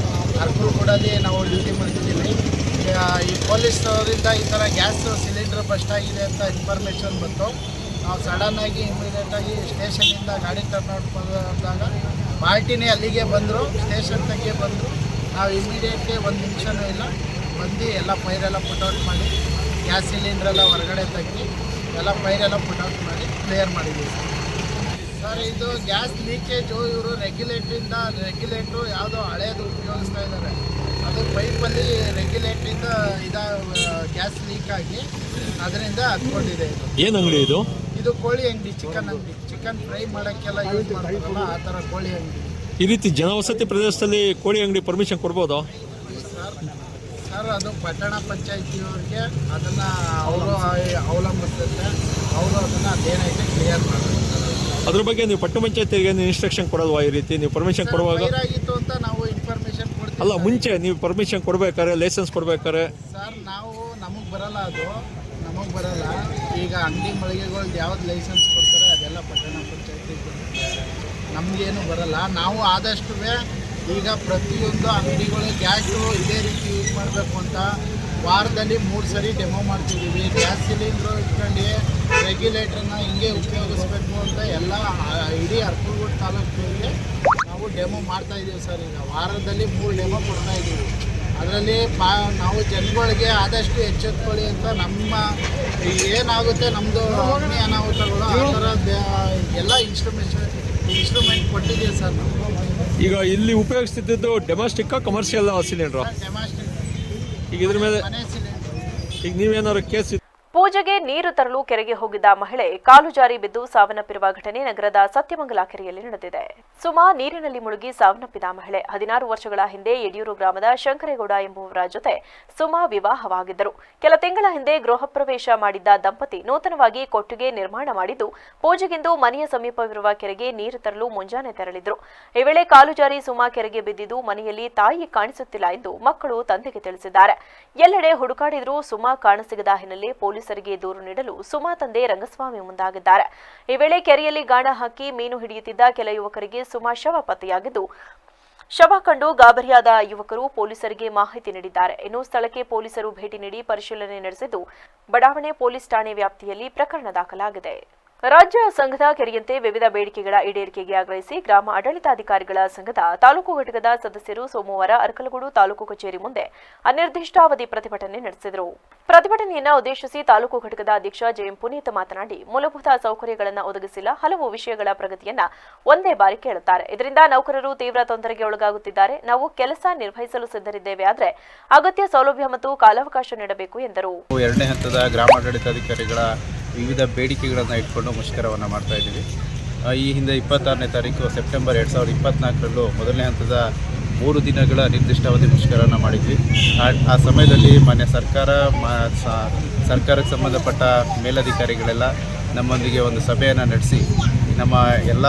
ನಾವು ಡ್ಯೂಟಿ ಈ ಪೊಲೀಸ್ನವರಿಂದ ಈ ಥರ ಗ್ಯಾಸ್ ಸಿಲಿಂಡರ್ ಬಸ್ಟ್ ಅಂತ ಇನ್ಫಾರ್ಮೇಷನ್ ಬಂತು. ನಾವು ಸಡನ್ನಾಗಿ ಇಮಿಡಿಯೇಟಾಗಿ ಸ್ಟೇಷನಿಂದ ಗಾಡಿ ಬಂದಾಗ ಪಾರ್ಟಿನೇ ಅಲ್ಲಿಗೆ ಬಂದರು ಸ್ಟೇಷನ್ ತಗ್ಗೆ ಬಂದರು. ನಾವು ಇಮಿಡಿಯೇಟ್ಲಿ ಒಂದು ನಿಮಿಷನೂ ಇಲ್ಲ. ಬಂದು ಎಲ್ಲ ಫೈರೆಲ್ಲ ಪುಟ್ಔಟ್ ಮಾಡಿ ಗ್ಯಾಸ್ ಸಿಲಿಂಡ್ರೆಲ್ಲ ಹೊರಗಡೆ ತಗ್ಗಿ ಎಲ್ಲ ಫೈರೆಲ್ಲ ಪುಟ್ಔಟ್ ಮಾಡಿ ಕ್ಲಿಯರ್ ಮಾಡಿದ್ದೀವಿ ಸರ್, ಇದು ಗ್ಯಾಸ್ ಲೀಕೇಜು ಇವರು ರೆಗ್ಯುಲೇಟ್ರಿಂದ ರೆಗ್ಯುಲೇಟ್ರು ಯಾವುದೋ ಹಳೇದು ಉಪಯೋಗಿಸ್ತಾ ಇದ್ದಾರೆ ಅದು ಪೈಪಲ್ಲಿ ರೆಗ್ಯುಲೇಟ್ರಿಂದ ಇದ ಗ್ಯಾಸ್ ಲೀಕ್ ಆಗಿ ಅದರಿಂದ ಹತ್ಕೊಂಡಿದೆ ಇದು. ಏನು ಅಂಗಡಿ ಇದು? ಇದು ಕೋಳಿ ಅಂಗಡಿ ಚಿಕನ್ ಅಂಗಡಿ. ಚಿಕನ್ ಫ್ರೈ ಮಾಡೋಕ್ಕೆಲ್ಲ ಯೂಸ್ ಮಾಡ್ತಾರಲ್ಲ ಆ ಥರ ಕೋಳಿ ಅಂಗಡಿ. ಈ ರೀತಿ ಜನವಸತಿ ಪ್ರದೇಶದಲ್ಲಿ ಕೋಳಿ ಅಂಗಡಿ ಪರ್ಮಿಷನ್ ಕೊಡ್ಬೋದು? ಸರ್ ಸರ್ ಅದು ಪಟ್ಟಣ ಪಂಚಾಯತಿಯವ್ರಿಗೆ ಅದನ್ನು ಅವರು ಅವಲಂಬಿಸುತ್ತೆ. ಅವರು ಅದನ್ನು ಅದೇನೈತೆ ಕ್ಲಿಯರ್ ಮಾಡ್ತಾರೆ. ಅದ್ರ ಬಗ್ಗೆ ನೀವು ಪಟ್ಟಣ ಪಂಚಾಯತಿಗೆ ಇನ್ಸ್ಟ್ರಕ್ಷನ್ ಕೊಡಲ್ವಾ ಈ ರೀತಿ? ನೀವು ಪರ್ಮಿಷನ್ ಕೊಡುವಾಗ ಫೈರ್ ಆಗಿತ್ತು ಅಂತ ನಾವು ಇನ್ಫಾರ್ಮೇಶನ್ ಕೊಡ್ತೀವಿ ಅಲ್ಲ ಮುಂಚೆ ನೀವು ಪರ್ಮಿಷನ್ ಕೊಡ್ಬೇಕಾದ್ರೆ ಲೈಸೆನ್ಸ್ ಕೊಡ್ಬೇಕಾರೆ ಸರ್ ನಾವು ನಮಗೆ ಬರಲ್ಲ ಅದು. ನಮಗೆ ಬರಲ್ಲ. ಈಗ ಅಂಗಡಿ ಮಳಿಗೆಗಳ್ದು ಯಾವ್ದು ಲೈಸೆನ್ಸ್ ಕೊಡ್ತಾರೆ, ಅದೆಲ್ಲ ಪಟ್ಟಣ ಪಂಚಾಯತಿ ನಮಗೇನು ಬರಲ್ಲ. ನಾವು ಆದಷ್ಟು ಈಗ ಪ್ರತಿಯೊಂದು ಅಂಗಡಿಗಳು ಗ್ಯಾಸು ಇದೇ ರೀತಿ ಯೂಸ್ ಮಾಡಬೇಕು ಅಂತ ವಾರದಲ್ಲಿ ಮೂರು ಸರಿ ಡೆಮೋ ಮಾಡ್ತಿದ್ದೀವಿ ಗ್ಯಾಸ್ ಸಿಲಿಂಡ್ರು ಇಟ್ಕೊಂಡು ರೆಗ್ಯುಲೇಟ್ರನ್ನ ಹಿಂಗೆ ಉಪಯೋಗಿಸ್ಬೇಕು ಅಂತ ಎಲ್ಲ ಇಡೀ ಅರ್ಕಲ್ಗೂಡು ತಾಲೂಕಿನಲ್ಲಿ ನಾವು ಡೆಮೋ ಮಾಡ್ತಾ ಇದ್ದೀವಿ ಸರ್. ಈಗ ವಾರದಲ್ಲಿ ಮೂರು ಡೆಮೋ ಕೊಡ್ತಾ ಇದ್ದೀವಿ ಅದರಲ್ಲಿ ಪಾ ನಾವು ಜನಗಳಿಗೆ ಆದಷ್ಟು ಎಚ್ಚೆತ್ಕೊಳ್ಳಿ ಅಂತ ನಮ್ಮ ಏನಾಗುತ್ತೆ ನಮ್ಮದು ಅಗ್ನಿ ಅನಾಹುತಗಳು ಆ ಥರ ಎಲ್ಲ ಇನ್ಸ್ಟ್ರೂಮೆಂಟ್ ಇನ್ಸ್ಟ್ರೂಮೆಂಟ್ ಕೊಟ್ಟಿದ್ದೀವಿ ಸರ್ ನಾವು? ಈಗ ಇಲ್ಲಿ ಉಪಯೋಗಿಸ್ತಿದ್ದು ಡೊಮೆಸ್ಟಿಕ್ ಕಮರ್ಷಿಯಲ್ ಸಿಲಿಂಡ್ರು? ಡೆಮಾಸ್ಟಿಕ್ ಈಗ ಇದ್ರ ಮೇಲೆ ಮನೆ ಸಿಲಿಂಡರ್. ಈಗ ನೀವೇನಾದ್ರು ಕೇಸ್ ಪೂಜೆಗೆ ನೀರು ತರಲು ಕೆರೆಗೆ ಹೋಗಿದ್ದ ಮಹಿಳೆ ಕಾಲು ಜಾರಿ ಬಿದ್ದು ಸಾವನ್ನಪ್ಪಿರುವ ಘಟನೆ ನಗರದ ಸತ್ಯಮಂಗಲ ಕೆರೆಯಲ್ಲಿ ನಡೆದಿದೆ. ಸುಮಾ ನೀರಿನಲ್ಲಿ ಮುಳುಗಿ ಸಾವನ್ನಪ್ಪಿದ ಮಹಿಳೆ ಹದಿನಾರು ವರ್ಷಗಳ ಹಿಂದೆ ಯಡಿಯೂರು ಗ್ರಾಮದ ಶಂಕರೇಗೌಡ ಎಂಬುವರ ಜೊತೆ ಸುಮಾ ವಿವಾಹವಾಗಿದ್ದರು. ಕೆಲ ತಿಂಗಳ ಹಿಂದೆ ಗೃಹ ಪ್ರವೇಶ ಮಾಡಿದ್ದ ದಂಪತಿ ನೂತನವಾಗಿ ಕೊಟ್ಟಿಗೆ ನಿರ್ಮಾಣ ಮಾಡಿದ್ದು, ಪೂಜೆಗೆಂದು ಮನೆಯ ಸಮೀಪವಿರುವ ಕೆರೆಗೆ ನೀರು ತರಲು ಮುಂಜಾನೆ ತೆರಳಿದ್ರು. ಈ ವೇಳೆ ಕಾಲು ಜಾರಿ ಸುಮಾ ಕೆರೆಗೆ ಬಿದ್ದಿದ್ದು ಮನೆಯಲ್ಲಿ ತಾಯಿ ಕಾಣಿಸುತ್ತಿಲ್ಲ ಎಂದು ಮಕ್ಕಳು ತಂದೆಗೆ ತಿಳಿಸಿದ್ದಾರೆ. ಎಲ್ಲೆಡೆ ಹುಡುಕಾಡಿದ್ರೂ ಸುಮಾ ಕಾಣಸಿಗದ ಹಿನ್ನೆಲೆ ಪೊಲೀಸರಿಗೆ ದೂರು ನೀಡಲು ಸುಮಾ ತಂದೆ ರಂಗಸ್ವಾಮಿ ಮುಂದಾಗಿದ್ದಾರೆ. ಈ ವೇಳೆ ಕೆರೆಯಲ್ಲಿ ಗಾಣ ಹಾಕಿ ಮೀನು ಹಿಡಿಯುತ್ತಿದ್ದ ಕೆಲ ಯುವಕರಿಗೆ ಸುಮಾ ಶವ ಪತ್ತೆಯಾಗಿದ್ದು, ಶವ ಕಂಡು ಗಾಬರಿಯಾದ ಯುವಕರು ಪೊಲೀಸರಿಗೆ ಮಾಹಿತಿ ನೀಡಿದ್ದಾರೆ. ಇನ್ನು ಸ್ಥಳಕ್ಕೆ ಪೊಲೀಸರು ಭೇಟಿ ನೀಡಿ ಪರಿಶೀಲನೆ ನಡೆಸಿದ್ದು, ಬಡಾವಣೆ ಪೊಲೀಸ್ ಠಾಣೆ ವ್ಯಾಪ್ತಿಯಲ್ಲಿ ಪ್ರಕರಣ ದಾಖಲಾಗಿದೆ. ರಾಜ್ಯ ಸಂಘದ ಕೆರೆಯಂತೆ ವಿವಿಧ ಬೇಡಿಕೆಗಳ ಈಡೇರಿಕೆಗೆ ಆಗ್ರಹಿಸಿ ಗ್ರಾಮ ಆಡಳಿತಾಧಿಕಾರಿಗಳ ಸಂಘದ ತಾಲೂಕು ಘಟಕದ ಸದಸ್ಯರು ಸೋಮವಾರ ಅರಕಲಗೂಡು ತಾಲೂಕು ಕಚೇರಿ ಮುಂದೆ ಅನಿರ್ದಿಷ್ಟಾವಧಿ ಪ್ರತಿಭಟನೆ ನಡೆಸಿದರು. ಪ್ರತಿಭಟನೆಯನ್ನ ಉದ್ದೇಶಿಸಿ ತಾಲೂಕು ಘಟಕದ ಅಧ್ಯಕ್ಷ ಜಯಂ ಪುನೀತ್ ಮಾತನಾಡಿ, ಮೂಲಭೂತ ಸೌಕರ್ಯಗಳನ್ನು ಒದಗಿಸಿಲ್ಲ, ಹಲವು ವಿಷಯಗಳ ಪ್ರಗತಿಯನ್ನ ಒಂದೇ ಬಾರಿ ಕೇಳುತ್ತಾರೆ. ಇದರಿಂದ ನೌಕರರು ತೀವ್ರ ತೊಂದರೆಗೆ ಒಳಗಾಗುತ್ತಿದ್ದಾರೆ. ನಾವು ಕೆಲಸ ನಿರ್ವಹಿಸಲು ಸಿದ್ಧರಿದ್ದೇವೆ. ಆದರೆ ಅಗತ್ಯ ಸೌಲಭ್ಯ ಮತ್ತು ಕಾಲಾವಕಾಶ ನೀಡಬೇಕು ಎಂದರು. ವಿವಿಧ ಬೇಡಿಕೆಗಳನ್ನು ಇಟ್ಕೊಂಡು ಮುಷ್ಕರವನ್ನು ಮಾಡ್ತಾ ಇದ್ದೀವಿ. ಈ ಹಿಂದೆ ಇಪ್ಪತ್ತಾರನೇ ತಾರೀಕು ಸೆಪ್ಟೆಂಬರ್ ಎರಡು ಸಾವಿರದ ಇಪ್ಪತ್ತ್ನಾಲ್ಕರಲ್ಲೂ ಮೊದಲನೇ ಹಂತದ ಮೂರು ದಿನಗಳ ನಿರ್ದಿಷ್ಟಾವಧಿ ಮುಷ್ಕರವನ್ನು ಮಾಡಿದ್ವಿ. ಆ ಸಮಯದಲ್ಲಿ ಮಾನ್ಯ ಸರ್ಕಾರ ಸರ್ಕಾರಕ್ಕೆ ಸಂಬಂಧಪಟ್ಟ ಮೇಲಧಿಕಾರಿಗಳೆಲ್ಲ ನಮ್ಮೊಂದಿಗೆ ಒಂದು ಸಭೆಯನ್ನು ನಡೆಸಿ ನಮ್ಮ ಎಲ್ಲ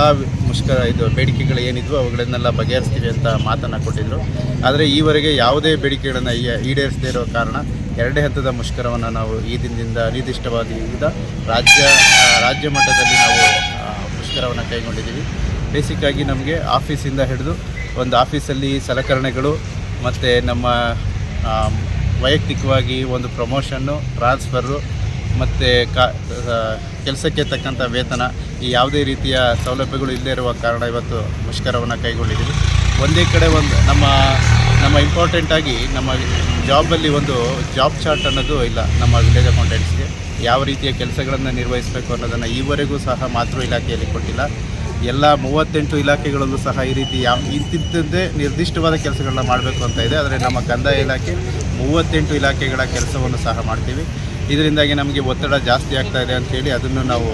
ಮುಷ್ಕರ, ಇದು ಬೇಡಿಕೆಗಳು ಏನಿದ್ವು ಅವುಗಳನ್ನೆಲ್ಲ ಬಗೆಹರಿಸ್ತೀವಿ ಅಂತ ಮಾತನ್ನು ಕೊಟ್ಟಿದ್ದರು ಆದರೆ ಈವರೆಗೆ ಯಾವುದೇ ಬೇಡಿಕೆಗಳನ್ನು ಈಡೇರಿಸದೇ ಇರೋ ಕಾರಣ ಎರಡನೇ ಹಂತದ ಮುಷ್ಕರವನ್ನು ನಾವು ಈ ದಿನದಿಂದ ಅನಿರ್ದಿಷ್ಟವಾದ ರಾಜ್ಯ ರಾಜ್ಯ ಮಟ್ಟದಲ್ಲಿ ನಾವು ಮುಷ್ಕರವನ್ನು ಕೈಗೊಂಡಿದ್ದೀವಿ. ಬೇಸಿಕ್ಕಾಗಿ ನಮಗೆ ಆಫೀಸಿಂದ ಹಿಡಿದು ಒಂದು ಆಫೀಸಲ್ಲಿ ಸಲಕರಣೆಗಳು ಮತ್ತು ನಮ್ಮ ವೈಯಕ್ತಿಕವಾಗಿ ಒಂದು ಪ್ರಮೋಷನ್ನು, ಟ್ರಾನ್ಸ್ಫರು ಮತ್ತು ಕೆಲಸಕ್ಕೆ ತಕ್ಕಂಥ ವೇತನ ಈ ಯಾವುದೇ ರೀತಿಯ ಸೌಲಭ್ಯಗಳು ಇಲ್ಲದೇ ಇರುವ ಕಾರಣ ಇವತ್ತು ಮುಷ್ಕರವನ್ನು ಕೈಗೊಂಡಿದ್ದೀವಿ. ಒಂದೇ ಕಡೆ ಒಂದು ನಮ್ಮ ನಮ್ಮ ಇಂಪಾರ್ಟೆಂಟಾಗಿ ನಮ್ಮ ಜಾಬಲ್ಲಿ ಒಂದು ಜಾಬ್ ಚಾರ್ಟ್ ಅನ್ನೋದು ಇಲ್ಲ, ನಮ್ಮ ವಿಲೇಜ್ ಅಕೌಂಟೆಂಟ್ಸ್ಗೆ ಯಾವ ರೀತಿಯ ಕೆಲಸಗಳನ್ನು ನಿರ್ವಹಿಸಬೇಕು ಅನ್ನೋದನ್ನು ಈವರೆಗೂ ಸಹ ಮಾತೃ ಇಲಾಖೆಯಲ್ಲಿ ಕೊಟ್ಟಿಲ್ಲ. ಎಲ್ಲ ಮೂವತ್ತೆಂಟು ಇಲಾಖೆಗಳಲ್ಲೂ ಸಹ ಈ ರೀತಿ ಯಾವ ಇಂತಿಂಥದ್ದೇ ನಿರ್ದಿಷ್ಟವಾದ ಕೆಲಸಗಳನ್ನ ಮಾಡಬೇಕು ಅಂತ ಇದೆ. ಆದರೆ ನಮ್ಮ ಕಂದಾಯ ಇಲಾಖೆ ಮೂವತ್ತೆಂಟು ಇಲಾಖೆಗಳ ಕೆಲಸವನ್ನು ಸಹ ಮಾಡ್ತೀವಿ. ಇದರಿಂದಾಗಿ ನಮಗೆ ಒತ್ತಡ ಜಾಸ್ತಿ ಆಗ್ತಾ ಇದೆ ಅಂಥೇಳಿ ಅದನ್ನು ನಾವು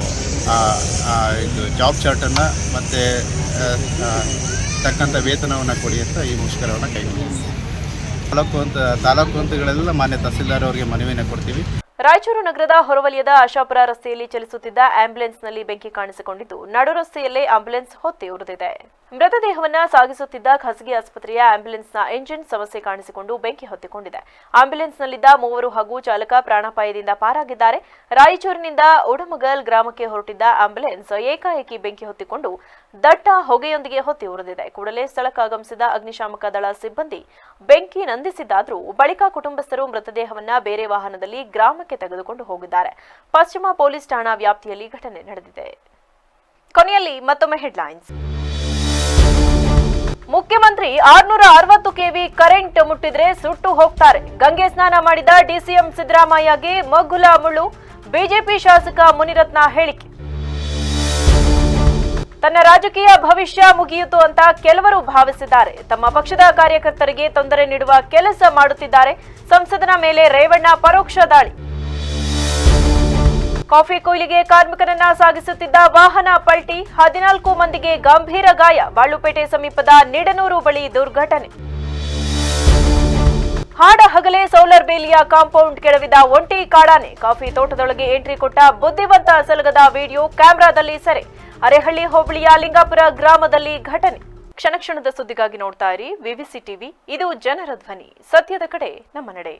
ಇದು ಜಾಬ್ ಚಾರ್ಟನ್ನು ಮತ್ತು ತಕ್ಕಂಥ ವೇತನವನ್ನು ಕೊಡಿ ಅಂತ ಈ ಮುಷ್ಕರವನ್ನು ಕೈಗೊಂಡಿದ್ದೀವಿ ತಾಲೂಕು ಅಂತ, ತಾಲೂಕು ಹಂತಗಳೆಲ್ಲ ಮಾನ್ಯ ತಹಸೀಲ್ದಾರ್ ಅವರಿಗೆ ಮನವಿಯನ್ನು ಕೊಡ್ತೀವಿ. ರಾಯಚೂರು ನಗರದ ಹೊರವಲಯದ ಆಶಾಪುರ ರಸ್ತೆಯಲ್ಲಿ ಚಲಿಸುತ್ತಿದ್ದ ಆಂಬ್ಯುಲೆನ್ಸ್ನಲ್ಲಿ ಬೆಂಕಿ ಕಾಣಿಸಿಕೊಂಡಿದ್ದು. ನಡು ರಸ್ತೆಯಲ್ಲೇ ಆಂಬ್ಯುಲೆನ್ಸ್ ಹೊತ್ತಿ ಉರಿದಿದೆ. ಮೃತದೇಹವನ್ನ ಸಾಗಿಸುತ್ತಿದ್ದ ಖಾಸಗಿ ಆಸ್ಪತ್ರೆಯ ಆಂಬ್ಯುಲೆನ್ಸ್ನ ಎಂಜಿನ್ ಸಮಸ್ಯೆ ಕಾಣಿಸಿಕೊಂಡು ಬೆಂಕಿ ಹೊತ್ತಿಕೊಂಡಿದೆ. ಆಂಬ್ಯುಲೆನ್ಸ್ನಲ್ಲಿದ್ದ ಮೂವರು ಹಾಗೂ ಚಾಲಕ ಪ್ರಾಣಾಪಾಯದಿಂದ ಪಾರಾಗಿದ್ದಾರೆ. ರಾಯಚೂರಿನಿಂದ ಉಡಮಗಲ್ ಗ್ರಾಮಕ್ಕೆ ಹೊರಟಿದ್ದ ಆಂಬ್ಯುಲೆನ್ಸ್ ಏಕಾಏಕಿ ಬೆಂಕಿ ಹೊತ್ತಿಕೊಂಡು ದಟ್ಟ ಹೊಗೆಯೊಂದಿಗೆ ಹೊತ್ತಿ ಉರಿದಿದೆ. ಕೂಡಲೇ ಸ್ಥಳಕ್ಕಾಗಮಿಸಿದ ಅಗ್ನಿಶಾಮಕ ದಳ ಸಿಬ್ಬಂದಿ ಬೆಂಕಿ ನಂದಿಸಿದ್ದಾದರೂ ಬಳಿಕ ಕುಟುಂಬಸ್ಥರು ಮೃತದೇಹವನ್ನ ಬೇರೆ ವಾಹನದಲ್ಲಿ ಗ್ರಾಮಕ್ಕೆ ತೆಗೆದುಕೊಂಡು ಹೋಗಿದ್ದಾರೆ. ಪಶ್ಚಿಮ ಪೊಲೀಸ್ ಠಾಣಾ ವ್ಯಾಪ್ತಿಯಲ್ಲಿ ಘಟನೆ ನಡೆದಿದೆ. ಕೊನೆಯಲ್ಲಿ ಮತ್ತೊಮ್ಮೆ ಹೆಡ್ಲೈನ್ಸ್. ಮುಖ್ಯಮಂತ್ರಿ ಆರ್ನೂರ ಅರವತ್ತು ಕೆವಿ ಕರೆಂಟ್ ಮುಟ್ಟಿದ್ರೆ ಸುಟ್ಟು ಹೋಗ್ತಾರೆ. ಗಂಗೆ ಸ್ನಾನ ಮಾಡಿದ ಡಿಸಿಎಂ ಸಿದ್ದರಾಮಯ್ಯಗೆ ಮಗ್ಗುಲ ಮುಳ್ಳು, ಬಿಜೆಪಿ ಶಾಸಕ ಮುನಿರತ್ನ ಹೇಳಿಕೆ. ತನ್ನ ರಾಜಕೀಯ ಭವಿಷ್ಯ ಮುಗಿಯಿತು ಅಂತ ಕೆಲವರು ಭಾವಿಸಿದ್ದಾರೆ. ತಮ್ಮ ಪಕ್ಷದ ಕಾರ್ಯಕರ್ತರಿಗೆ ತೊಂದರೆ ನೀಡುವ ಕೆಲಸ ಮಾಡುತ್ತಿದ್ದಾರೆ. ಸಂಸದನ ಮೇಲೆ ರೇವಣ್ಣ ಪರೋಕ್ಷ ದಾಳಿ. ಕಾಫಿ ಕೊಯ್ಲಿಗೆ ಕಾರ್ಮಿಕರನ್ನ ಸಾಗಿಸುತ್ತಿದ್ದ ವಾಹನ ಪಲ್ಟಿ ಹದಿನಾಲ್ಕು ಮಂದಿಗೆ ಗಂಭೀರ ಗಾಯ. ಬಾಳುಪೇಟೆ ಸಮೀಪದ ನಿಡನೂರು ಬಳಿ ದುರ್ಘಟನೆ. ಹಾಡ ಹಗಲೇ ಸೋಲಾರ್ ಬೇಲಿಯ ಕಾಂಪೌಂಡ್ ಕೆಡವಿದ ಒಂಟಿ ಕಾಡಾನೆ. ಕಾಫಿ ತೋಟದೊಳಗೆ ಎಂಟ್ರಿ ಕೊಟ್ಟ ಬುದ್ಧಿವಂತ ಸಲಗದ ವಿಡಿಯೋ ಕ್ಯಾಮೆರಾದಲ್ಲಿ ಸೆರೆ. ಅರೆಹಳ್ಳಿ ಹೋಬಳಿಯ ಲಿಂಗಾಪುರ ಗ್ರಾಮದಲ್ಲಿ ಘಟನೆ. ಕ್ಷಣ ಕ್ಷಣದ ಸುದ್ದಿಗಾಗಿ ನೋಡ್ತಾ ಇರಿ ವಿವಿಸಿ ಟಿವಿ. ಇದು ಜನರ ಧ್ವನಿ. ಸತ್ಯದ ಕಡೆ, ನಮ್ಮ ನಡೆ.